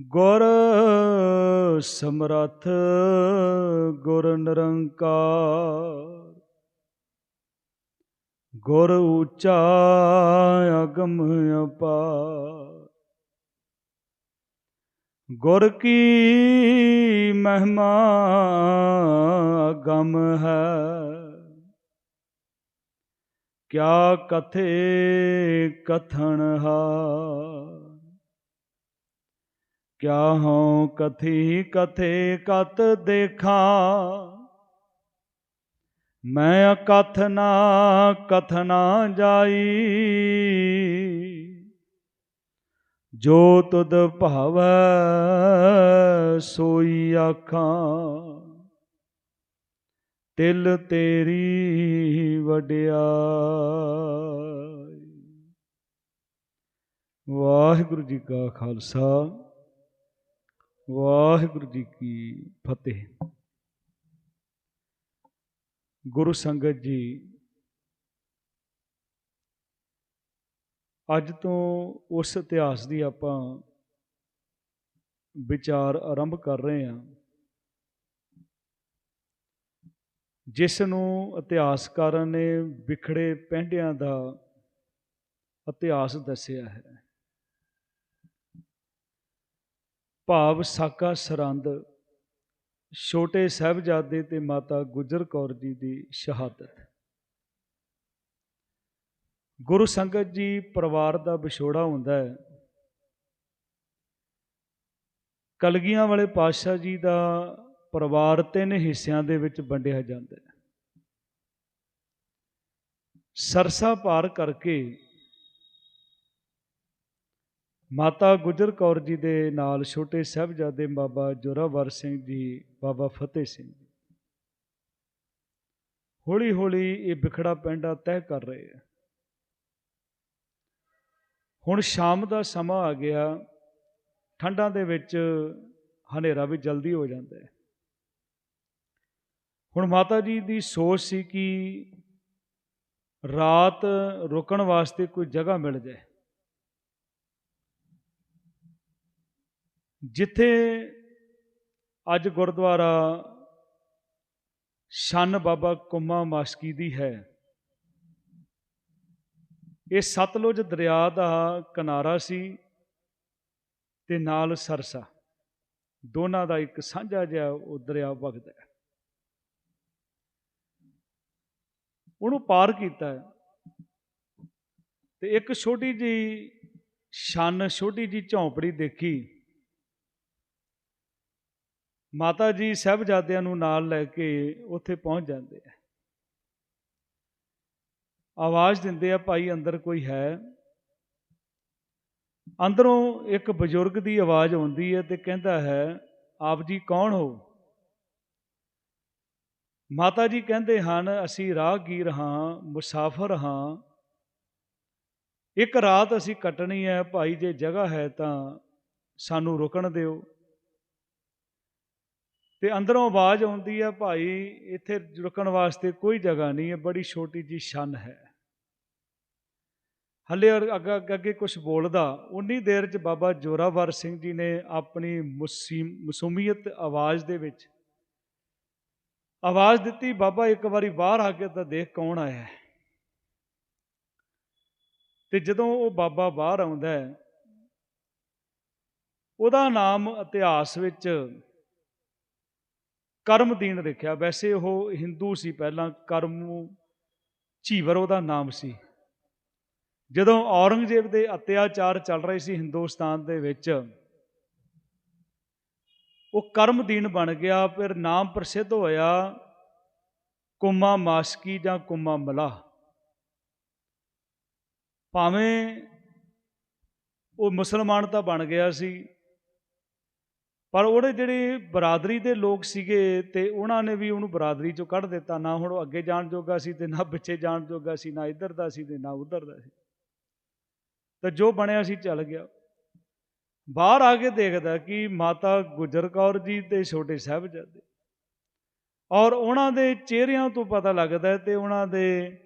ਗੁਰ ਸਮਰੱਥ, ਗੁਰ ਨਿਰੰਕਾਰ। ਗੁਰ ਉੱਚਾ ਅਗਮ ਅਪਾਰ। ਗੁਰ ਕੀ ਮਹਿਮਾ ਅਗਮ ਹੈ। ਕਿਆ ਕਥੇ ਕਥਨ ਹਾਰ। ਕਿਆ ਹਉ ਕਥੀ ਕਥੇ ਕਤ ਦੇਖਾਂ? ਮੈਂ ਅਕਥ ਨਾ ਕਥ ਨਾ ਜਾਈ। ਜੋ ਤੁਧ ਭਾਵੈ ਸੋਈ ਆਖਾਂ। ਤਿਲ ਤੇਰੀ ਵਡਿਆਈ। ਵਾਹਿਗੁਰੂ ਜੀ ਕਾ ਖਾਲਸਾ। ਵਾਹਿਗੁਰੂ ਜੀ ਕੀ ਫਤਿਹ। ਗੁਰੂ ਸੰਗਤ ਜੀ, ਅੱਜ ਤੋਂ ਉਸ ਇਤਿਹਾਸ ਦੀ ਆਪਾਂ ਵਿਚਾਰ ਆਰੰਭ ਕਰ ਰਹੇ ਹਾਂ, ਜਿਸ ਨੂੰ ਇਤਿਹਾਸਕਾਰਾਂ ਨੇ ਵਿਖੜੇ ਪਹਿੰਡਿਆਂ ਦਾ ਇਤਿਹਾਸ ਦੱਸਿਆ ਹੈ। ਭਾਵ ਸਾਕਾ ਸਰੰਦ, ਛੋਟੇ ਸਾਹਿਬਜ਼ਾਦੇ ਤੇ ਮਾਤਾ ਗੁਜਰ ਕੌਰ ਜੀ ਦੀ ਸ਼ਹਾਦਤ। ਗੁਰੂ ਸੰਗਤ ਜੀ ਪਰਿਵਾਰ ਦਾ ਵਿਛੋੜਾ ਹੁੰਦਾ ਹੈ। ਕਲਗੀਆਂ ਵਾਲੇ ਪਾਤਸ਼ਾਹ ਜੀ ਦਾ ਪਰਿਵਾਰ ਤਿੰਨ ਹਿੱਸਿਆਂ ਦੇ ਵਿੱਚ ਵੰਡਿਆ ਜਾਂਦਾ ਹੈ। ਸਰਸਾ ਪਾਰ ਕਰਕੇ ਮਾਤਾ ਗੁਜਰ ਕੌਰ ਜੀ ਦੇ ਨਾਲ ਛੋਟੇ ਸਾਹਿਬਜ਼ਾਦੇ ਬਾਬਾ ਜੋਰਾਵਰ ਸਿੰਘ ਜੀ, ਬਾਬਾ ਫਤਿਹ ਸਿੰਘ ਜੀ। ਹੌਲੀ ਹੌਲੀ ਇਹ ਵਿਖੜਾ ਪੈਂਡਾ ਤੈਅ ਕਰ ਰਹੇ ਆ। ਹੁਣ ਸ਼ਾਮ ਦਾ ਸਮਾਂ ਆ ਗਿਆ। ਠੰਡਾਂ ਦੇ ਵਿੱਚ ਹਨੇਰਾ ਵੀ ਜਲਦੀ ਹੋ ਜਾਂਦਾ ਹੈ। ਹੁਣ ਮਾਤਾ ਜੀ ਦੀ ਸੋਚ ਸੀ ਕਿ ਰਾਤ ਰੁਕਣ ਵਾਸਤੇ ਕੋਈ ਜਗ੍ਹਾ ਮਿਲ ਜਾਏ। ਜਿੱਥੇ ਅੱਜ ਗੁਰਦੁਆਰਾ ਸ਼ਨ ਬਾਬਾ ਕੁੰਮਾ ਮਾਸਕੀ ਦੀ ਹੈ, ਇਹ ਸਤਲੁਜ ਦਰਿਆ ਦਾ ਕਿਨਾਰਾ ਸੀ ਤੇ ਨਾਲ ਸਰਸਾ, ਦੋਨਾਂ ਦਾ ਇੱਕ ਸਾਂਝਾ ਜਿਹਾ ਉਹ ਦਰਿਆ ਵਗਦਾ ਹੈ। ਉਹਨੂੰ ਪਾਰ ਕੀਤਾ ਹੈ ਤੇ ਇੱਕ ਛੋਟੀ ਜੀ ਛੰਨ ਛੋਟੀ ਜੀ ਝੌਂਪੜੀ ਦੇਖੀ ਮਾਤਾ ਜੀ ਸਹਿਬਜ਼ਾਦਿਆਂ ਨੂੰ ਨਾਲ ਲੈ ਕੇ ਉੱਥੇ ਪਹੁੰਚ ਜਾਂਦੇ ਆ। ਆਵਾਜ਼ ਦਿੰਦੇ ਆ, ਭਾਈ, ਅੰਦਰ ਕੋਈ ਹੈ? ਅੰਦਰੋਂ ਇੱਕ ਬਜ਼ੁਰਗ ਦੀ ਆਵਾਜ਼ ਆਉਂਦੀ ਹੈ ਤੇ ਕਹਿੰਦਾ ਹੈ, ਆਪ ਜੀ ਕੌਣ ਹੋ? ਮਾਤਾ ਜੀ ਕਹਿੰਦੇ ਹਨ, ਅਸੀਂ ਰਾਹਗੀਰ ਹਾਂ, ਮੁਸਾਫਰ ਹਾਂ। ਇੱਕ ਰਾਤ ਅਸੀਂ ਕੱਟਣੀ ਹੈ, ਭਾਈ, ਜੇ ਜਗ੍ਹਾ ਹੈ ਤਾਂ ਸਾਨੂੰ ਰੁਕਣ ਦਿਓ। ਤੇ ਅੰਦਰੋਂ ਆਵਾਜ਼ ਆਉਂਦੀ ਹੈ ਭਾਈ, ਇੱਥੇ ਰੁਕਣ ਵਾਸਤੇ ਕੋਈ ਜਗ੍ਹਾ ਨਹੀਂ ਹੈ, ਬੜੀ ਛੋਟੀ ਜੀ ਛੰਨ ਹੈ। ਹੱਲੇ ਅੱਗੇ ਅੱਗੇ ਕੁਝ ਬੋਲਦਾ, ਉਨੀ ਦੇਰ 'ਚ ਬਾਬਾ ਜੋਰਾਵਰ ਸਿੰਘ ਜੀ ਨੇ ਆਪਣੀ ਮਸੂਮੀਅਤ ਆਵਾਜ਼ ਦੇ ਵਿੱਚ ਆਵਾਜ਼ ਦਿੱਤੀ, ਬਾਬਾ, ਇੱਕ ਵਾਰੀ ਬਾਹਰ ਆ ਕੇ ਤਾਂ ਦੇਖ ਕੌਣ ਆਇਆ ਹੈ? ਤੇ ਜਦੋਂ ਉਹ ਬਾਬਾ ਬਾਹਰ ਆਉਂਦਾ ਹੈ, ਉਹਦਾ ਨਾਮ ਇਤਿਹਾਸ ਵਿੱਚ ਕਰਮਦੀਨ ਲਿਖਿਆ ਵੈਸੇ ਉਹ ਹਿੰਦੂ ਸੀ, ਪਹਿਲਾਂ ਕਰਮ ਝੀਵਰ ਉਹਦਾ ਨਾਮ ਸੀ। ਜਦੋਂ ਔਰੰਗਜ਼ੇਬ ਦੇ ਅਤਿਆਚਾਰ ਚੱਲ ਰਹੇ ਸੀ ਹਿੰਦੁਸਤਾਨ ਦੇ ਵਿੱਚ, ਉਹ ਕਰਮਦੀਨ ਬਣ ਗਿਆ, ਫਿਰ ਨਾਮ ਪ੍ਰਸਿੱਧ ਹੋਇਆ ਕੁਮਾ ਮਾਸਕੀ ਜਾਂ ਕੁਮਾ ਮਲਾ। ਭਾਵੇਂ ਉਹ ਮੁਸਲਮਾਨ ਤਾਂ ਬਣ ਗਿਆ ਸੀ ਪਰ ਉਹਦੇ ਜਿਹੜੇ ਬਰਾਦਰੀ ਦੇ ਲੋਕ ਸੀਗੇ ਤੇ ਉਹਨਾਂ ਨੇ ਵੀ ਉਹਨੂੰ ਬਰਾਦਰੀ ਚੋਂ ਕੱਢ ਦਿੱਤਾ, ਨਾ ਹੁਣ ਉਹ ਅੱਗੇ ਜਾਣ ਜੋਗਾ ਸੀ ਤੇ ਨਾ ਪਿੱਛੇ ਜਾਣ ਜੋਗਾ ਸੀ, ਨਾ ਇੱਧਰ ਦਾ ਸੀ ਤੇ ਨਾ ਉੱਧਰ ਦਾ ਸੀ। ਤਾਂ ਜੋ ਬਣਿਆ ਸੀ ਚੱਲ ਗਿਆ। ਬਾਹਰ ਆ ਕੇ ਦੇਖਦਾ ਕਿ ਮਾਤਾ ਗੁਜਰ ਕੌਰ ਜੀ ਤੇ ਛੋਟੇ ਸਾਹਿਬਜ਼ਾਦੇ। ਔਰ ਉਹਨਾਂ ਦੇ ਚਿਹਰਿਆਂ ਤੋਂ ਪਤਾ ਲੱਗਦਾ ਤੇ ਉਹਨਾਂ ਦੇ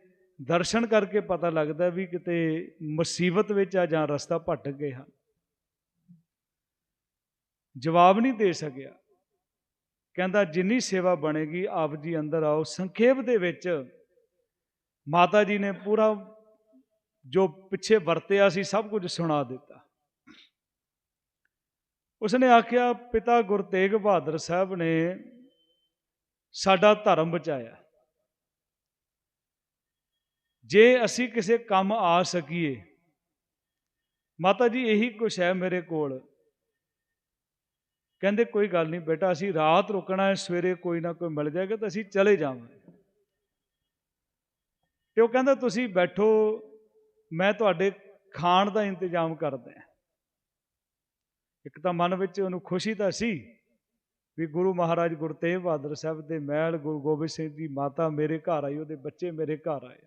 ਦਰਸ਼ਨ ਕਰਕੇ ਪਤਾ ਲੱਗਦਾ ਵੀ ਕਿਤੇ ਮੁਸੀਬਤ ਵਿੱਚ ਆ ਜਾਂ ਰਸਤਾ ਭਟਕ ਗਏ ਹਨ ਜਵਾਬ ਨਹੀਂ ਦੇ ਸਕਿਆ। ਕਹਿੰਦਾ, ਜਿੰਨੀ ਸੇਵਾ ਬਣੇਗੀ, ਆਪ ਜੀ ਅੰਦਰ ਆਓ। ਸੰਖੇਪ ਦੇ ਵਿੱਚ ਮਾਤਾ ਜੀ ਨੇ ਪੂਰਾ ਜੋ ਪਿੱਛੇ ਵਰਤਿਆ ਸੀ, ਸਭ ਕੁਝ ਸੁਣਾ ਦਿੱਤਾ। ਉਸਨੇ ਆਖਿਆ, ਪਿਤਾ ਗੁਰੂ ਤੇਗ ਬਹਾਦਰ ਸਾਹਿਬ ਨੇ ਸਾਡਾ ਧਰਮ ਬਚਾਇਆ। ਜੇ ਅਸੀਂ ਕਿਸੇ ਕੰਮ ਆ ਸਕੀਏ, ਮਾਤਾ ਜੀ, ਇਹੀ ਕੁਛ ਹੈ ਮੇਰੇ ਕੋਲ। ਕਹਿੰਦੇ ਕੋਈ ਗੱਲ ਨਹੀਂ ਬੇਟਾ, ਅਸੀਂ ਰਾਤ ਰੁਕਣਾ ਹੈ, ਸਵੇਰੇ ਕੋਈ ਨਾ ਕੋਈ ਮਿਲ ਜਾਏਗਾ ਤਾਂ ਅਸੀਂ ਚਲੇ ਜਾਵਾਂਗੇ। ਤੇ ਉਹ ਕਹਿੰਦਾ, ਤੁਸੀਂ ਬੈਠੋ, ਮੈਂ ਤੁਹਾਡੇ ਖਾਣ ਦਾ ਇੰਤਜ਼ਾਮ ਕਰਦਾ ਇੱਕ ਤਾਂ ਮਨ ਵਿੱਚ ਉਹਨੂੰ ਖੁਸ਼ੀ ਤਾਂ ਸੀ ਵੀ ਗੁਰੂ ਮਹਾਰਾਜ ਗੁਰੂ ਤੇਗ ਬਹਾਦਰ ਸਾਹਿਬ ਦੇ ਮਹਿਲ, ਗੁਰੂ ਗੋਬਿੰਦ ਸਿੰਘ ਦੀ ਮਾਤਾ ਮੇਰੇ ਘਰ ਆਈ, ਉਹਦੇ ਬੱਚੇ ਮੇਰੇ ਘਰ ਆਏ।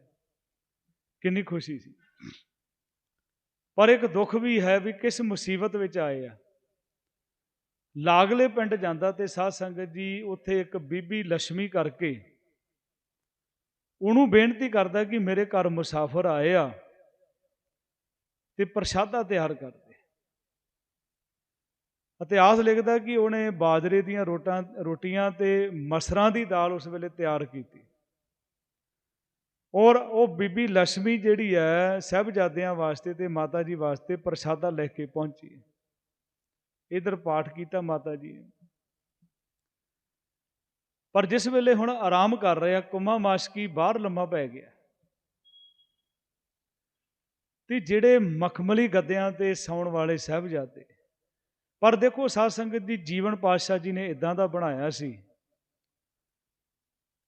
ਕਿੰਨੀ ਖੁਸ਼ੀ ਸੀ। ਪਰ ਇੱਕ ਦੁੱਖ ਵੀ ਹੈ ਵੀ ਕਿਸ ਮੁਸੀਬਤ ਵਿੱਚ ਆਏ ਆ। ਲਾਗਲੇ ਪਿੰਡ ਜਾਂਦਾ ਤੇ ਸਾਧ ਸੰਗਤ ਜੀ ਉੱਥੇ ਇੱਕ ਬੀਬੀ ਲక్ష్ਮੀ ਕਰਕੇ ਉਹਨੂੰ ਬੇਨਤੀ ਕਰਦਾ ਕਿ ਮੇਰੇ ਘਰ ਮੁਸਾਫਰ ਆਏ ਆ ਤੇ ਪ੍ਰਸ਼ਾਦਾ ਤਿਆਰ ਕਰ ਦੇ ਇਤਿਹਾਸ ਲਿਖਦਾ ਕਿ ਉਹਨੇ ਬਾਜਰੇ ਦੀਆਂ ਰੋਟਾਂ, ਰੋਟੀਆਂ ਤੇ ਮਸਰਾਂ ਦੀ ਦਾਲ ਉਸ ਵੇਲੇ ਤਿਆਰ ਕੀਤੀ। ਔਰ ਉਹ ਬੀਬੀ ਲక్ష్ਮੀ ਜਿਹੜੀ ਹੈ ਸਹਿਬਜ਼ਾਦਿਆਂ ਵਾਸਤੇ ਤੇ ਮਾਤਾ ਜੀ ਵਾਸਤੇ ਪ੍ਰਸ਼ਾਦਾ ਲੈ ਕੇ ਪਹੁੰਚੀ। ਇਧਰ ਪਾਠ ਕੀਤਾ ਮਾਤਾ ਜੀ ਨੇ। ਪਰ ਜਿਸ ਵੇਲੇ ਹੁਣ ਆਰਾਮ ਕਰ ਰਿਹਾ, ਕੁਮਾ ਮਾਸ਼ਕੀ ਬਾਹਰ ਲੰਮਾ ਪੈ ਗਿਆ। ਤੇ ਜਿਹੜੇ ਮਖਮਲੀ ਗੱਦਿਆਂ ਤੇ ਸੌਣ ਵਾਲੇ ਸਹਿਬਜ਼ਾਦੇ, ਪਰ ਦੇਖੋ ਸਾਧ ਸੰਗਤ ਦੀ ਜੀਵਨ ਪਾਤਸ਼ਾਹ ਜੀ ਨੇ ਇਦਾਂ ਦਾ ਬਣਾਇਆ ਸੀ।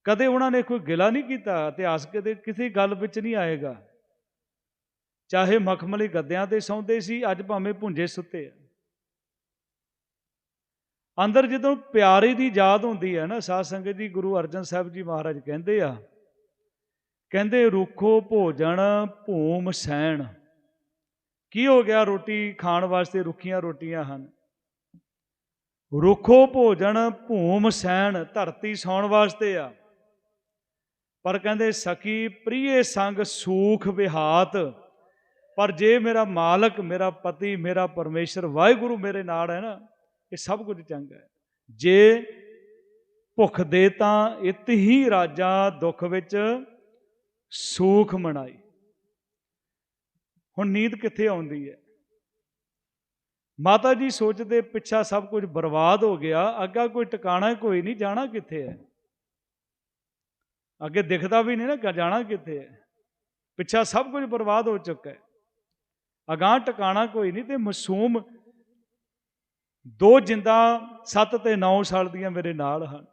ਕਦੇ ਉਹਨਾਂ ਨੇ ਕੋਈ ਗਿਲਾ ਨਹੀਂ ਕੀਤਾ, ਇਤਿਹਾਸ ਕਦੇ ਕਿਸੇ ਗੱਲ ਵਿੱਚ ਨਹੀਂ ਆਏਗਾ। ਚਾਹੇ ਮਖਮਲੀ ਗੱਦਿਆਂ ਤੇ ਸੌਂਦੇ ਸੀ, ਅੱਜ ਭਾਵੇਂ ਭੁੰਜੇ ਸੁੱਤੇ ਆ। ਅੰਦਰ ਜਦੋਂ ਪਿਆਰੇ ਦੀ ਯਾਦ ਹੁੰਦੀ ਹੈ ਨਾ, ਸਾਧ ਸੰਗਤ ਜੀ, ਗੁਰੂ ਅਰਜਨ ਸਾਹਿਬ ਜੀ ਮਹਾਰਾਜ ਕਹਿੰਦੇ ਆ, ਕਹਿੰਦੇ, ਰੁੱਖੋ ਭੋਜਨ, ਭੂਮ ਸੈਣ। ਕੀ ਹੋ ਗਿਆ? ਰੋਟੀ ਖਾਣ ਵਾਸਤੇ ਰੁੱਖੀਆਂ ਰੋਟੀਆਂ ਹਨ। ਰੁੱਖੋ ਭੋਜਨ, ਭੂਮ ਸੈਣ, ਧਰਤੀ ਸੌਣ ਵਾਸਤੇ ਆ। ਪਰ ਕਹਿੰਦੇ, ਸਖੀ ਪ੍ਰੀਏ ਸੰਗ ਸੂਖ ਵਿਹਾਤ। ਪਰ ਜੇ ਮੇਰਾ ਮਾਲਕ, ਮੇਰਾ ਪਤੀ, ਮੇਰਾ ਪਰਮੇਸ਼ਰ ਵਾਹਿਗੁਰੂ ਮੇਰੇ ਨਾਲ ਹੈ ਨਾ ਇਹ ਸਭ ਕੁਝ ਚੰਗਾ ਹੈ। ਜੇ ਭੁੱਖ ਦੇ ਤਾਂ ਇਤ ਹੀ ਰਾਜਾ ਦੁੱਖ ਵਿੱਚ ਸੂਖ ਮਨਾਈ। ਹੁਣ ਨੀਂਦ ਕਿੱਥੇ ਆਉਂਦੀ ਹੈ? ਮਾਤਾ ਜੀ ਸੋਚਦੇ ਪਿੱਛਾ ਸਭ ਕੁਝ ਬਰਬਾਦ ਹੋ ਗਿਆ, ਅੱਗਾ ਕੋਈ ਟਿਕਾਣਾ ਕੋਈ ਨਹੀਂ, ਜਾਣਾ ਕਿੱਥੇ ਹੈ? ਅੱਗੇ ਦਿਖਦਾ ਵੀ ਨਹੀਂ ਨਾ ਜਾਣਾ ਕਿੱਥੇ ਹੈ। ਪਿੱਛਾ ਸਭ ਕੁਝ ਬਰਬਾਦ ਹੋ ਚੁੱਕਾ ਹੈ। ਅਗਾਹ ਟਿਕਾਣਾ ਕੋਈ ਨਹੀਂ ਤੇ ਮਾਸੂਮ ਦੋ ਜਿੰਦਾ 7 ਤੇ 9 ਸਾਲ ਦੀਆਂ ਮੇਰੇ ਨਾਲ ਹਨ।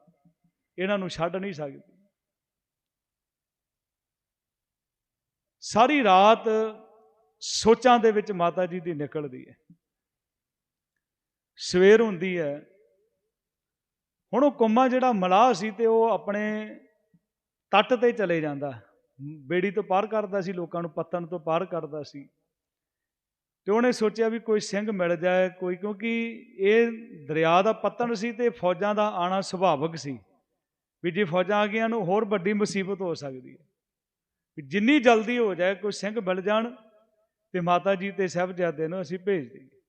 ਇਹਨਾਂ ਨੂੰ ਛੱਡ ਨਹੀਂ ਸਕਦੀ। ਸਾਰੀ ਰਾਤ ਸੋਚਾਂ ਦੇ ਵਿੱਚ ਮਾਤਾ ਜੀ ਦੀ ਨਿਕਲਦੀ ਹੈ। ਸਵੇਰ ਹੁੰਦੀ ਹੈ। ਹੁਣ ਉਹ ਕੁੰਮਾ ਜਿਹੜਾ ਮਲਾਹ ਸੀ ਤੇ ਉਹ ਆਪਣੇ ਤੱਟ ਤੇ ਚਲੇ ਜਾਂਦਾ। ਬੇੜੀ ਤੋਂ ਪਾਰ ਕਰਦਾ ਸੀ, ਲੋਕਾਂ ਨੂੰ ਪੱਤਣ ਤੋਂ ਪਾਰ ਕਰਦਾ ਸੀ। ਤੇ ਉਹਨੇ ਸੋਚਿਆ ਵੀ ਕੋਈ ਸਿੰਘ ਮਿਲ ਜਾਏ, ਕੋਈ ਕਿਉਂਕਿ ਇਹ ਦਰਿਆ ਦਾ ਪਤਨ ਸੀ ਤੇ ਫੌਜਾਂ ਦਾ ਆਣਾ ਸੁਭਾਵਿਕ ਸੀ। ਵੀ ਜੇ ਫੌਜਾਂ ਆ ਗਈਆਂ ਨੂੰ ਹੋਰ ਵੱਡੀ ਮੁਸੀਬਤ ਹੋ ਸਕਦੀ ਹੈ। ਵੀ ਜਿੰਨੀ ਜਲਦੀ ਹੋ ਜਾਏ, ਕੋਈ ਸਿੰਘ ਮਿਲ ਜਾਣ ਤੇ ਮਾਤਾ ਜੀ ਤੇ ਸਹਿਬਜ਼ਾਦੇ ਨੂੰ ਅਸੀਂ ਭੇਜ ਦਈਏ।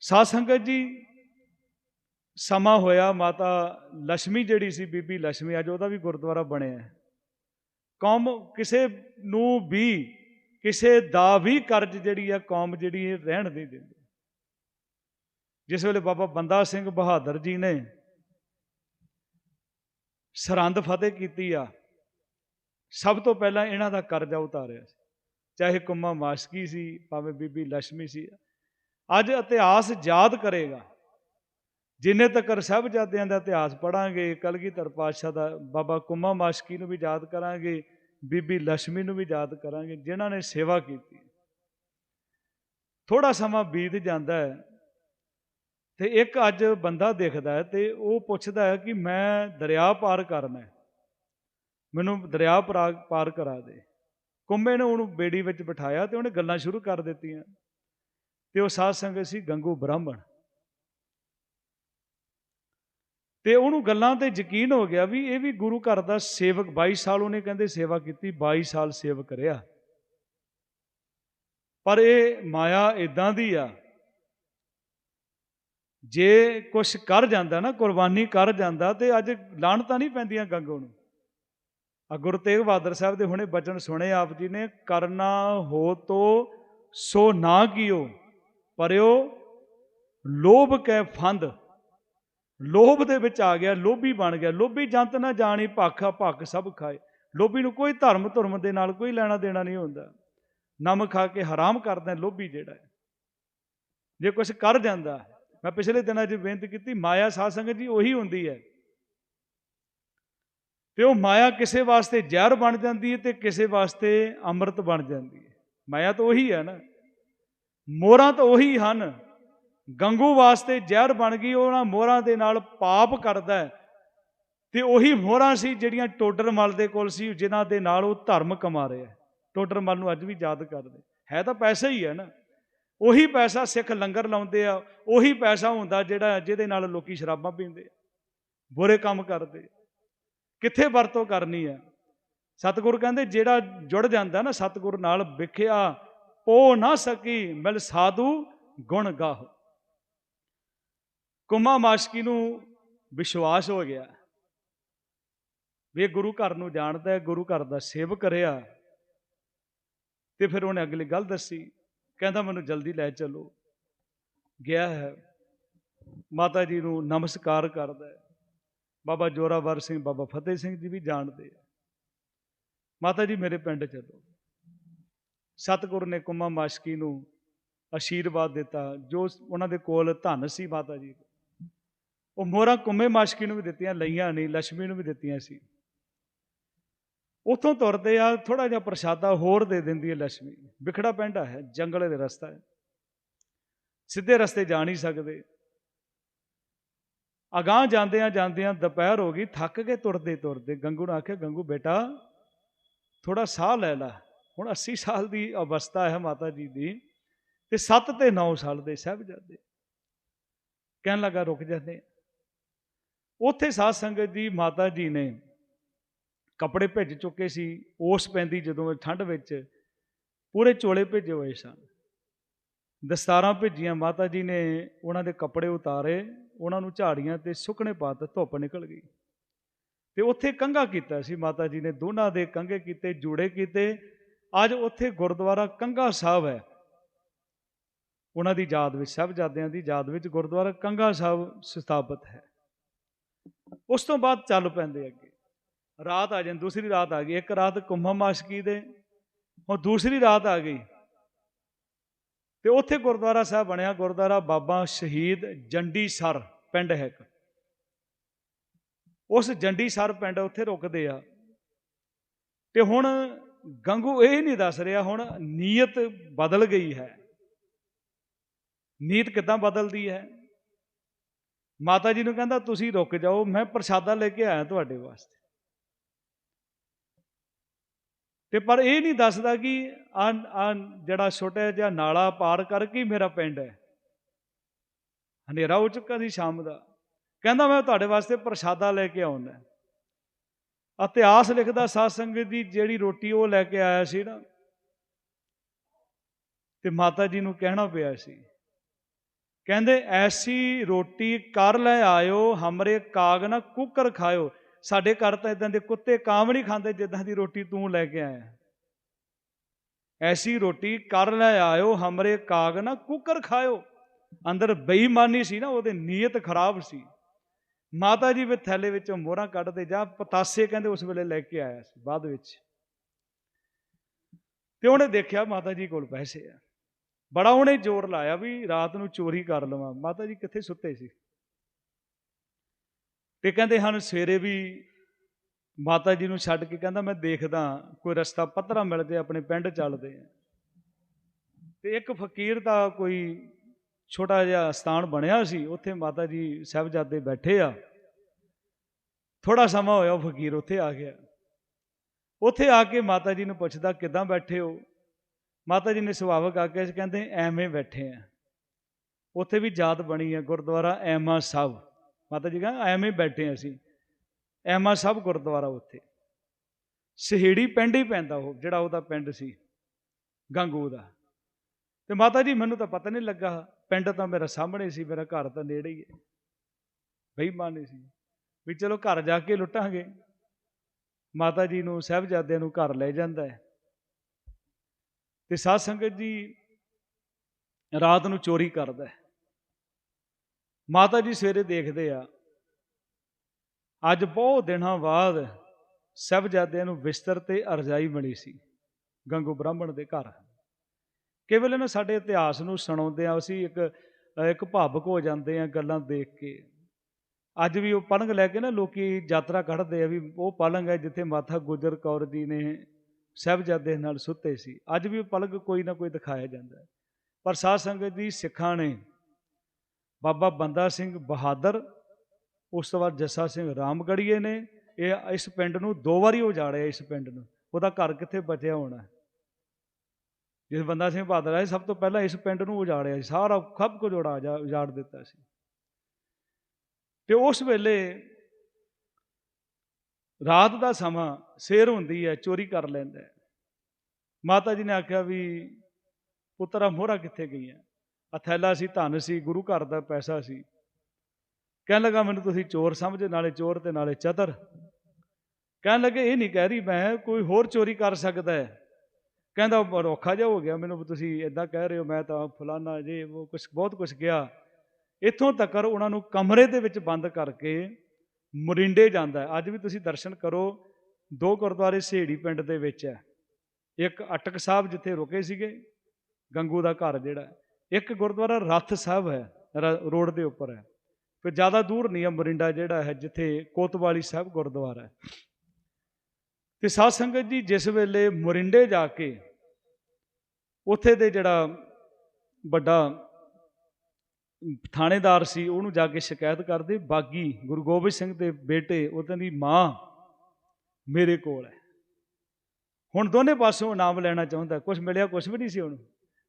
ਸਾਧ ਸੰਗਤ ਜੀ, ਸਮਾਂ ਹੋਇਆ ਮਾਤਾ ਲక్ష్ਮੀ ਜਿਹੜੀ ਸੀ, ਬੀਬੀ ਲక్ష్ਮੀ ਅੱਜ ਉਹਦਾ ਵੀ ਗੁਰਦੁਆਰਾ ਬਣਿਆ ਕੌਮ ਕਿਸੇ ਨੂੰ ਵੀ ਕਿਸੇ ਦਾ ਵੀ ਕਰਜ਼ ਜਿਹੜੀ ਆ, ਕੌਮ ਜਿਹੜੀ ਇਹ ਰਹਿਣ ਨਹੀਂ ਦਿੰਦੀ। ਜਿਸ ਵੇਲੇ ਬਾਬਾ ਬੰਦਾ ਸਿੰਘ ਬਹਾਦਰ ਜੀ ਨੇ ਸਰੰਦ ਫਤਿਹ ਕੀਤੀ ਆ, ਸਭ ਤੋਂ ਪਹਿਲਾਂ ਇਹਨਾਂ ਦਾ ਕਰਜ਼ਾ ਉਤਾਰਿਆ ਸੀ। ਚਾਹੇ ਕੁੰਮਾ ਮਾਸ਼ਕੀ ਸੀ, ਭਾਵੇਂ ਬੀਬੀ ਲక్ష్ਮੀ ਸੀ। ਅੱਜ ਇਤਿਹਾਸ ਯਾਦ ਕਰੇਗਾ। ਜਿੰਨੇ ਤੱਕ ਸਾਹਿਬਜ਼ਾਦਿਆਂ ਦਾ ਇਤਿਹਾਸ ਪੜਾਂਗੇ ਕਲਗੀਧਰ ਪਾਤਸ਼ਾਹ ਦਾ ਬਾਬਾ ਕੁੰਮਾ ਮਾਸ਼ਕੀ ਨੂੰ ਵੀ ਯਾਦ ਕਰਾਂਗੇ ਬੀਬੀ ਲక్ష్ਮੀ ਨੂੰ ਵੀ ਯਾਦ ਕਰਾਂਗੇ, ਜਿਨ੍ਹਾਂ ਨੇ ਸੇਵਾ ਕੀਤੀ। ਥੋੜਾ ਸਮਾਂ ਬੀਤ ਜਾਂਦਾ ਹੈ ਤੇ ਇੱਕ ਅੱਜ ਬੰਦਾ ਦਿਖਦਾ ਹੈ ਤੇ ਉਹ ਪੁੱਛਦਾ ਹੈ ਕਿ ਮੈਂ ਦਰਿਆ ਪਾਰ ਕਰਨਾ ਹੈ। ਮੈਨੂੰ ਦਰਿਆ ਪਾਰ ਕਰਾ ਦੇ। ਕੁੰਮੇ ਨੇ ਉਹਨੂੰ ਬੇੜੀ ਵਿੱਚ ਬਿਠਾਇਆ ਤੇ ਉਹਨੇ ਗੱਲਾਂ ਸ਼ੁਰੂ ਕਰ ਦਿੱਤੀਆਂ। ਤੇ ਉਹ ਸਾਧ ਸੰਗਤ ਸੀ, ਗੰਗੂ ਬ੍ਰਾਹਮਣ। ਤੇ ਉਹਨੂੰ ਗੱਲਾਂ ਤੇ ਯਕੀਨ ਹੋ ਗਿਆ ਵੀ ਇਹ ਵੀ ਗੁਰੂ ਘਰ ਦਾ ਸੇਵਕ 22 ਸਾਲ ਉਹਨੇ ਕਹਿੰਦੇ ਸੇਵਾ ਕੀਤੀ 22 ਸਾਲ ਸੇਵਕ ਰਿਹਾ। ਪਰ ਇਹ ਮਾਇਆ ਇਦਾਂ ਦੀ ਆ, ਜੇ ਕੁਛ ਕਰ ਜਾਂਦਾ ਨਾ, ਕੁਰਬਾਨੀ ਕਰ ਜਾਂਦਾ ਤੇ ਅੱਜ ਲਾਣਤਾਂ ਨਹੀਂ ਪੈਂਦੀਆਂ ਗੰਗੋ ਨੂੰ ਆ ਗੁਰੂ ਤੇਗ ਬਹਾਦਰ ਸਾਹਿਬ ਦੇ ਹੁਣੇ ਬਚਨ ਸੁਣੇ ਆਪ ਜੀ ਨੇ, ਕਰਨਾ ਹੋ ਤੋ ਸੋ ਨਾ ਕੀਓ, ਪਰਿਓ ਲੋਭ ਕੈ ਫੰਦ। ਲੋਭ ਦੇ ਵਿੱਚ ਆ ਗਿਆ, ਲੋਭੀ ਬਣ ਗਿਆ। ਲੋਭੀ ਜੰਤ ਨਾ ਜਾਣੀ, ਭਾਖਾ ਭੱਖ ਸਭ ਖਾਏ। ਲੋਭੀ ਨੂੰ ਕੋਈ ਧਰਮ ਧਰਮ ਦੇ ਨਾਲ ਕੋਈ ਲੈਣਾ ਦੇਣਾ ਨਹੀਂ ਹੁੰਦਾ। ਨਮਕ ਖਾ ਕੇ ਹਰਾਮ ਕਰਦਾ ਲੋਭੀ ਜਿਹੜਾ ਜੇ ਕੁਝ ਕਰ ਜਾਂਦਾ ਮੈਂ ਪਿਛਲੇ ਦਿਨਾਂ 'ਚ ਬੇਨਤੀ ਕੀਤੀ, ਮਾਇਆ ਸਾਧ ਸੰਗਤ ਜੀ ਉਹੀ ਹੁੰਦੀ ਹੈ। ਤੇ ਉਹ ਮਾਇਆ ਕਿਸੇ ਵਾਸਤੇ ਜ਼ਹਿਰ ਬਣ ਜਾਂਦੀ ਹੈ ਤੇ ਕਿਸੇ ਵਾਸਤੇ ਅੰਮ੍ਰਿਤ ਬਣ ਜਾਂਦੀ ਹੈ। ਮਾਇਆ ਤਾਂ ਉਹੀ ਹੈ ਨਾ। ਮੋਹਰਾਂ ਤਾਂ ਉਹੀ ਹਨ। ਗੰਗੂ ਵਾਸਤੇ ਜ਼ਹਿਰ ਬਣ ਗਈ ਉਹਨਾਂ ਮੋਹਰਾਂ ਦੇ ਨਾਲ ਪਾਪ ਕਰਦਾ ਹੈ। ਤੇ ਉਹੀ ਮੋਹਰਾਂ ਸੀ ਜਿਹੜੀਆਂ ਟੋਡਰ ਮਲ ਦੇ ਕੋਲ ਸੀ, ਜਿਨ੍ਹਾਂ ਦੇ ਨਾਲ ਉਹ ਧਰਮ ਕਮਾ ਰਿਹਾ ਟੋਡਰ ਮਲ ਨੂੰ ਅੱਜ ਵੀ ਯਾਦ ਕਰਦੇ। ਹੈ ਤਾਂ ਪੈਸਾ ਹੀ ਹੈ ਨਾ। ਉਹੀ ਪੈਸਾ ਸਿੱਖ ਲੰਗਰ ਲਾਉਂਦੇ ਆ, ਉਹੀ ਪੈਸਾ ਹੁੰਦਾ ਜਿਹੜਾ ਜਿਹਦੇ ਨਾਲ ਲੋਕੀ ਸ਼ਰਾਬਾਂ ਪੀਂਦੇ ਆ, ਬੁਰੇ ਕੰਮ ਕਰਦੇ ਕਿੱਥੇ ਵਰਤੋਂ ਕਰਨੀ ਹੈ? ਸਤਿਗੁਰ ਕਹਿੰਦੇ, ਜਿਹੜਾ ਜੁੜ ਜਾਂਦਾ ਨਾ, ਸਤਿਗੁਰ ਨਾਲ ਵਿਖਿਆ, ਪੋ ਨਾ ਸਕੀ, ਮਿਲ ਸਾਧੂ ਗੁਣ ਗਾਹ। ਕੁਮਾ ਮਾਸ਼ਕੀ ਨੂੰ ਵਿਸ਼ਵਾਸ ਹੋ ਗਿਆ। ਵੀ ਇਹ ਗੁਰੂ ਘਰ ਨੂੰ ਜਾਣਦਾ ਹੈ, ਗੁਰੂ ਘਰ ਦਾ ਸੇਵਕ ਰਿਹਾ। ਤੇ ਫਿਰ ਉਹਨੇ ਅਗਲੀ ਗੱਲ ਦੱਸੀ, ਕਹਿੰਦਾ ਮੈਨੂੰ ਜਲਦੀ ਲੈ ਚੱਲੋ। ਗਿਆ ਹੈ। ਮਾਤਾ ਜੀ ਨੂੰ ਨਮਸਕਾਰ ਕਰਦਾ ਹੈ। ਬਾਬਾ ਜੋਰਾਵਰ ਸਿੰਘ, ਬਾਬਾ ਫਤਿਹ ਸਿੰਘ ਜੀ ਵੀ ਜਾਣਦੇ ਆ। ਮਾਤਾ ਜੀ ਮੇਰੇ ਪਿੰਡ ਚੱਲੋ। ਸਤਿਗੁਰ ਨੇ ਕੁਮਾ ਮਾਸ਼ਕੀ ਨੂੰ ਆਸ਼ੀਰਵਾਦ ਦਿੱਤਾ। ਜੋ ਉਹਨਾਂ ਦੇ ਕੋਲ ਧਨ ਸੀ ਮਾਤਾ ਜੀ ਉਹ ਮੋਹਰਾਂ ਕੁੰਮੇ ਮਾਸ਼ਕੀ ਨੂੰ ਵੀ ਦਿੱਤੀਆਂ, ਲਈਆਂ ਨਹੀਂ ਲక్ష్ਮੀ ਨੂੰ ਵੀ ਦਿੱਤੀਆਂ ਸੀ। ਉਥੋਂ ਤੁਰਦੇ ਆ ਥੋੜਾ ਜਿਹਾ ਪ੍ਰਸ਼ਾਦਾ ਹੋਰ ਦੇ ਦਿੰਦੀ ਹੈ ਲక్ష్ਮੀ ਵਿਖੜਾ ਪੈਂਡਾ ਹੈ, ਜੰਗਲੇ ਦੇ ਰਸਤਾ ਹੈ। ਸਿੱਧੇ ਰਸਤੇ ਜਾ ਨਹੀਂ ਸਕਦੇ। ਅਗਾਹ ਜਾਂਦੇ ਆ ਜਾਂਦੇ ਆ ਦੁਪਹਿਰ ਹੋ ਗਈ, ਥੱਕ ਕੇ ਤੁਰਦੇ ਤੁਰਦੇ ਗੰਗੂ ਨੇ ਆਖਿਆ, ਗੰਗੂ ਬੇਟਾ ਥੋੜਾ ਸਾਹ ਲੈ ਲੈ। ਹੁਣ 80 ਸਾਲ ਦੀ ਅਵਸਥਾ ਹੈ ਮਾਤਾ ਜੀ ਦੀ ਤੇ 7 ਤੇ 9 ਸਾਲ ਦੇ ਸਹਿਬਜ਼ਾਦੇ। ਕਹਿਣ ਲੱਗਾ, ਰੁਕ ਜਾਂਦੇ ਉੱਥੇ ਸਾਧ ਸੰਗਤ ਦੀ ਮਾਤਾ ਜੀ ਨੇ ਕੱਪੜੇ ਭਿੱਜ ਚੁੱਕੇ ਸੀ ਉਸ ਪੈਂਦੀ ਜਦੋਂ ਠੰਡ ਵਿੱਚ ਪੂਰੇ ਚੋਲੇ ਭਿੱਜੇ ਹੋਏ ਸਨ। ਦਸਤਾਰਾਂ ਭਿੱਜੀਆਂ, ਮਾਤਾ ਜੀ ਨੇ ਉਹਨਾਂ ਦੇ ਕੱਪੜੇ ਉਤਾਰੇ, ਉਹਨਾਂ ਨੂੰ ਝਾੜੀਆਂ ਤੇ ਸੁੱਕਣੇ ਪਾਤ ਧੁੱਪ ਨਿਕਲ ਗਈ। ਤੇ ਉੱਥੇ ਕੰਘਾ ਕੀਤਾ ਸੀ ਮਾਤਾ ਜੀ ਨੇ, ਦੋਨਾਂ ਦੇ ਕੰਘੇ ਕੀਤੇ, ਜੂੜੇ ਕੀਤੇ। ਅੱਜ ਉੱਥੇ ਗੁਰਦੁਆਰਾ ਕੰਘਾ ਸਾਹਿਬ ਹੈ। ਉਹਨਾਂ ਦੀ ਯਾਦ ਵਿੱਚ ਸਾਹਿਬਜ਼ਾਦਿਆਂ ਦੀ ਯਾਦ ਵਿੱਚ ਗੁਰਦੁਆਰਾ ਕੰਘਾ ਸਾਹਿਬ ਸਥਾਪਿਤ ਹੈ। ਉਸ ਤੋਂ ਬਾਅਦ ਚੱਲ ਪੈਂਦੇ ਅੱਗੇ। ਰਾਤ ਆ ਜਾਂਦੀ, ਦੂਸਰੀ ਰਾਤ ਆ ਗਈ। ਇੱਕ ਰਾਤ ਕੁੰਭਮ ਮਾਸ਼ਕੀ ਦੇ, ਹੁਣ ਦੂਸਰੀ ਰਾਤ ਆ ਗਈ। ਤੇ ਉੱਥੇ ਗੁਰਦੁਆਰਾ ਸਾਹਿਬ ਬਣਿਆ, ਗੁਰਦੁਆਰਾ ਬਾਬਾ ਸ਼ਹੀਦ ਜੰਡੀ ਸਰ ਪਿੰਡ ਹੈ ਇੱਕ। ਉਸ ਜੰਡੀ ਸਰ ਪਿੰਡ ਉੱਥੇ ਰੁਕਦੇ ਆ। ਤੇ ਹੁਣ ਗੰਗੂ ਇਹ ਨਹੀਂ ਦੱਸ ਰਿਹਾ, ਹੁਣ ਨੀਅਤ ਬਦਲ ਗਈ ਹੈ। ਨੀਤ ਕਿਦਾਂ ਬਦਲਦੀ ਹੈ? ਮਾਤਾ ਜੀ ਨੂੰ ਕਹਿੰਦਾ, ਤੁਸੀਂ ਰੁਕ ਜਾਓ, ਮੈਂ ਪ੍ਰਸ਼ਾਦਾ ਲੈ ਕੇ ਆਇਆ ਤੁਹਾਡੇ ਵਾਸਤੇ। ਤੇ ਪਰ ਇਹ ਨਹੀਂ ਦੱਸਦਾ ਕਿ ਆ ਆ ਜਿਹੜਾ ਛੋਟਾ ਜਿਹਾ ਨਾਲਾ ਪਾਰ ਕਰਕੇ ਮੇਰਾ ਪਿੰਡ ਹੈ। ਹਨੇਰਾ ਹੋ ਚੁੱਕਾ ਸੀ ਸ਼ਾਮ ਦਾ। ਕਹਿੰਦਾ, ਮੈਂ ਤੁਹਾਡੇ ਵਾਸਤੇ ਪ੍ਰਸ਼ਾਦਾ ਲੈ ਕੇ ਆਉਣਾ ਇਤਿਹਾਸ ਲਿਖਦਾ, ਸਾਧ ਸੰਗਤ ਦੀ ਜਿਹੜੀ ਰੋਟੀ ਉਹ ਲੈ ਕੇ ਆਇਆ ਸੀ ਨਾ, ਤੇ ਮਾਤਾ ਜੀ ਨੂੰ ਕਹਿਣਾ ਪਿਆ ਸੀ ਕਹਿੰਦੇ, ਐਸੀ ਰੋਟੀ ਕਰ ਲੈ ਆਇਓ, ਹਮਰੇ ਕਾਗ ਨਾ ਕੁੱਕਰ ਖਾਇਓ। ਸਾਡੇ ਘਰ ਤਾਂ ਇਦਾਂ ਦੇ ਕੁੱਤੇ ਕਾਮ ਨਹੀਂ ਖਾਂਦੇ ਜਿੱਦਾਂ ਦੀ ਰੋਟੀ ਤੂੰ ਲੈ ਕੇ ਆਇਆ। ਐਸੀ ਰੋਟੀ ਕਰ ਲੈ ਆਇਓ, ਹਮਰੇ ਕਾਗ ਨਾ ਕੁੱਕਰ ਖਾਇਓ। ਅੰਦਰ ਬੇਈਮਾਨੀ ਸੀ ਨਾ, ਉਹਦੇ ਨੀਅਤ ਖਰਾਬ ਸੀ। ਮਾਤਾ ਜੀ ਵੀ ਥੈਲੇ ਵਿੱਚੋਂ ਮੋਹਰਾਂ ਕੱਢਦੇ ਜਾਂ ਪਤਾਸੇ ਕਹਿੰਦੇ ਉਸ ਵੇਲੇ ਲੈ ਕੇ ਆਇਆ ਸੀ, ਬਾਅਦ ਵਿੱਚ। ਤੇ ਉਹਨੇ ਦੇਖਿਆ ਮਾਤਾ ਜੀ ਕੋਲ ਪੈਸੇ ਆ। ਬੜਾ ਉਹਨੇ ਜ਼ੋਰ ਲਾਇਆ ਵੀ ਰਾਤ ਨੂੰ ਚੋਰੀ ਕਰ ਲਵਾਂ। ਮਾਤਾ ਜੀ ਕਿੱਥੇ ਸੁੱਤੇ ਸੀ? ਤੇ ਕਹਿੰਦੇ ਹਨ, ਸਵੇਰੇ ਵੀ ਮਾਤਾ ਜੀ ਨੂੰ ਛੱਡ ਕੇ ਕਹਿੰਦਾ, ਮੈਂ ਦੇਖਦਾ ਕੋਈ ਰਸਤਾ ਪੱਧਰਾ ਮਿਲ ਜੇ, ਆਪਣੇ ਪਿੰਡ ਚੱਲਦੇ ਆ। ਤੇ ਇੱਕ ਫਕੀਰ ਦਾ ਕੋਈ ਛੋਟਾ ਜਿਹਾ ਸਥਾਨ ਬਣਿਆ ਸੀ, ਉੱਥੇ ਮਾਤਾ ਜੀ ਸਾਹਿਬਜ਼ਾਦੇ ਬੈਠੇ ਆ। ਥੋੜਾ ਸਮਾਂ ਹੋਇਆ, ਉਹ ਫਕੀਰ ਉੱਥੇ ਆ ਗਿਆ। ਉੱਥੇ ਆ ਕੇ ਮਾਤਾ ਜੀ ਨੂੰ ਪੁੱਛਦਾ, ਕਿਦਾਂ ਬੈਠੇ ਹੋ? ਮਾਤਾ ਜੀ ਨੇ ਸੁਭਾਵਕ ਆ ਕੇ ਕਹਿੰਦੇ ਐਵੇਂ ਬੈਠੇ ਆ। ਉੱਥੇ ਵੀ ਜਾਤ ਬਣੀ ਹੈ ਗੁਰਦੁਆਰਾ, ਐਮਾ ਸਾਹਿਬ ਮਾਤਾ ਜੀ ਕਹਿੰਦਾ ਐਵੇਂ ਬੈਠੇ ਅਸੀਂ। ਐਮਾ ਸਾਹਿਬ ਗੁਰਦੁਆਰਾ ਉੱਥੇ। ਸਹੇੜੀ ਪਿੰਡ ਹੀ ਪੈਂਦਾ ਉਹ, ਜਿਹੜਾ ਉਹਦਾ ਪਿੰਡ ਸੀ, ਗੰਗੂ ਦਾ। ਤੇ ਮਾਤਾ ਜੀ, ਮੈਨੂੰ ਤਾਂ ਪਤਾ ਨਹੀਂ ਲੱਗਾ, ਪਿੰਡ ਤਾਂ ਮੇਰਾ ਸਾਹਮਣੇ ਸੀ, ਮੇਰਾ ਘਰ ਤਾਂ ਨੇੜੇ ਹੀ ਹੈ। ਬੇਈਮਾਨੀ ਸੀ। ਵੀ ਚਲੋ ਘਰ ਜਾ ਕੇ ਲੁੱਟਾਂਗੇ। ਮਾਤਾ ਜੀ ਨੂੰ, ਸਾਹਿਬਜ਼ਾਦਿਆਂ ਨੂੰ ਘਰ ਲੈ ਜਾਂਦਾ ਹੈ। ਤੇ ਸਾਧ ਸੰਗਤ ਜੀ ਰਾਤ ਨੂੰ ਚੋਰੀ ਕਰਦਾ ਹੈ। ਮਾਤਾ ਜੀ ਸਵੇਰੇ ਦੇਖਦੇ ਆ, ਅੱਜ ਬਹੁਤ ਦਿਨਾਂ ਬਾਅਦ ਸਾਹਿਬਜ਼ਾਦਿਆਂ ਨੂੰ ਬਿਸਤਰ ਤੇ ਅਰਜਾਈ ਮਿਲੀ ਸੀ, ਗੰਗੂ ਬ੍ਰਾਹਮਣ ਦੇ ਘਰ। ਕੇਵਲ ਇਹਨਾਂ ਸਾਡੇ ਇਤਿਹਾਸ ਨੂੰ ਸੁਣਾਉਂਦੇ ਆ, ਅਸੀਂ ਇੱਕ ਇੱਕ ਭਾਵਕ ਹੋ ਜਾਂਦੇ ਆ ਗੱਲਾਂ ਦੇਖ ਕੇ। ਅੱਜ ਵੀ ਉਹ ਪਲੰਗ ਲੈ ਕੇ ਨਾ ਲੋਕੀ ਯਾਤਰਾ ਕੱਢਦੇ ਆ ਵੀ ਉਹ ਪਲੰਗ ਹੈ ਜਿੱਥੇ ਮਾਤਾ ਗੁਜਰ ਕੌਰ ਜੀ ਨੇ ਸਾਹਿਬਜ਼ਾਦੇ ਨਾਲ ਸੁੱਤੇ ਸੀ। ਅੱਜ ਵੀ ਉਹ ਕੋਈ ਨਾ ਕੋਈ ਦਿਖਾਇਆ ਜਾਂਦਾ ਹੈ। ਪਰ ਸਾਧ ਸੰਗਤ ਦੀ ਸਿੱਖਾਂ ਨੇ ਬਾਬਾ ਬੰਦਾ ਸਿੰਘ ਬਹਾਦਰ, ਉਸ ਤੋਂ ਬਾਅਦ ਜੱਸਾ ਸਿੰਘ ਰਾਮਗੜੀਏ ਨੇ, ਇਹ ਇਸ ਪਿੰਡ ਨੂੰ ਦੋ ਵਾਰੀ ਉਜਾੜਿਆ ਇਸ ਪਿੰਡ ਨੂੰ। ਉਹਦਾ ਘਰ ਕਿੱਥੇ ਬਚਿਆ ਹੋਣਾ ਜਿਸ ਬੰਦਾ ਸਿੰਘ ਬਹਾਦਰ ਆਏ ਸਭ ਤੋਂ ਪਹਿਲਾਂ ਇਸ ਪਿੰਡ ਨੂੰ ਉਜਾੜਿਆ ਸਾਰਾ ਸਭ ਕੁਝ ਉਡਾ ਉਜਾੜ ਦਿੱਤਾ ਸੀ। ਤੇ ਉਸ ਵੇਲੇ ਰਾਤ ਦਾ ਸਮਾਂ ਸੇਰ ਹੁੰਦੀ ਹੈ, ਚੋਰੀ ਕਰ ਲੈਂਦਾ ਹੈ। ਮਾਤਾ ਜੀ ਨੇ ਆਖਿਆ ਵੀ, ਪੁੱਤਰਾ, ਮੋਹਰਾ ਕਿੱਥੇ ਗਈਆਂ? ਆ ਥੈਲਾ ਸੀ, ਧਨ ਸੀ, ਗੁਰੂ ਘਰ ਦਾ ਪੈਸਾ ਸੀ। ਕਹਿਣ ਲੱਗਾ, ਮੈਨੂੰ ਤੁਸੀਂ ਚੋਰ ਸਮਝੇ ਨਾਲੇ ਚੋਰ ਤੇ ਨਾਲੇ ਚਤਰ। ਕਹਿਣ ਲੱਗੇ, ਇਹ ਨਹੀਂ ਕਹਿ ਰਹੀ ਮੈਂ, ਕੋਈ ਹੋਰ ਚੋਰੀ ਕਰ ਸਕਦਾ ਹੈ? ਕਹਿੰਦਾ ਔਖਾ ਜਿਹਾ ਹੋ ਗਿਆ, ਮੈਨੂੰ ਵੀ ਤੁਸੀਂ ਇਦਾਂ ਕਹਿ ਰਹੇ ਹੋ, ਮੈਂ ਤਾਂ ਫਲਾਨਾ ਜੇ, ਉਹ ਕੁਝ ਬਹੁਤ ਕੁਝ ਗਿਆ ਇੱਥੋਂ ਤੱਕ ਉਹਨਾਂ ਨੂੰ ਕਮਰੇ ਦੇ ਵਿੱਚ ਬੰਦ ਕਰਕੇ ਮੋਰਿੰਡੇ ਜਾਂਦਾ ਅੱਜ ਵੀ ਤੁਸੀਂ ਦਰਸ਼ਨ ਕਰੋ, ਦੋ ਗੁਰਦੁਆਰੇ ਸਹੇੜੀ ਪਿੰਡ ਦੇ ਵਿੱਚ ਹੈ। ਇੱਕ ਅਟਕ ਸਾਹਿਬ ਜਿੱਥੇ ਰੁਕੇ ਸੀਗੇ, ਗੰਗੂ ਦਾ ਘਰ ਜਿਹੜਾ ਇੱਕ ਗੁਰਦੁਆਰਾ ਰੱਥ ਸਾਹਿਬ ਹੈ, ਰ- ਰੋਡ ਦੇ ਉੱਪਰ ਹੈ। ਫਿਰ ਜ਼ਿਆਦਾ ਦੂਰ ਨਹੀਂ ਹੈ ਮੋਰਿੰਡਾ ਜਿਹੜਾ ਹੈ, ਜਿੱਥੇ ਕੋਤਵਾਲੀ ਸਾਹਿਬ ਗੁਰਦੁਆਰਾ ਹੈ। ਤੇ ਸਾਧ ਸੰਗਤ ਜੀ, ਜਿਸ ਵੇਲੇ ਮੋਰਿੰਡੇ ਜਾ ਕੇ, ਉੱਥੇ ਦੇ ਜਿਹੜਾ ਵੱਡਾ ਥਾਣੇਦਾਰ ਸੀ, ਉਹਨੂੰ ਜਾ ਕੇ ਸ਼ਿਕਾਇਤ ਕਰਦੇ, ਬਾਗੀ, ਗੁਰੂ ਗੋਬਿੰਦ ਸਿੰਘ ਦੇ ਬੇਟੇ ਉਹਨਾਂ ਦੀ ਮਾਂ ਮੇਰੇ ਕੋਲ ਹੈ। ਹੁਣ ਦੋਨੇ ਪਾਸੋਂ ਨਾਮ ਲੈਣਾ ਚਾਹੁੰਦਾ ਕੁਝ ਮਿਲਿਆ ਕੁਝ ਵੀ ਨਹੀਂ ਸੀ ਉਹਨੂੰ।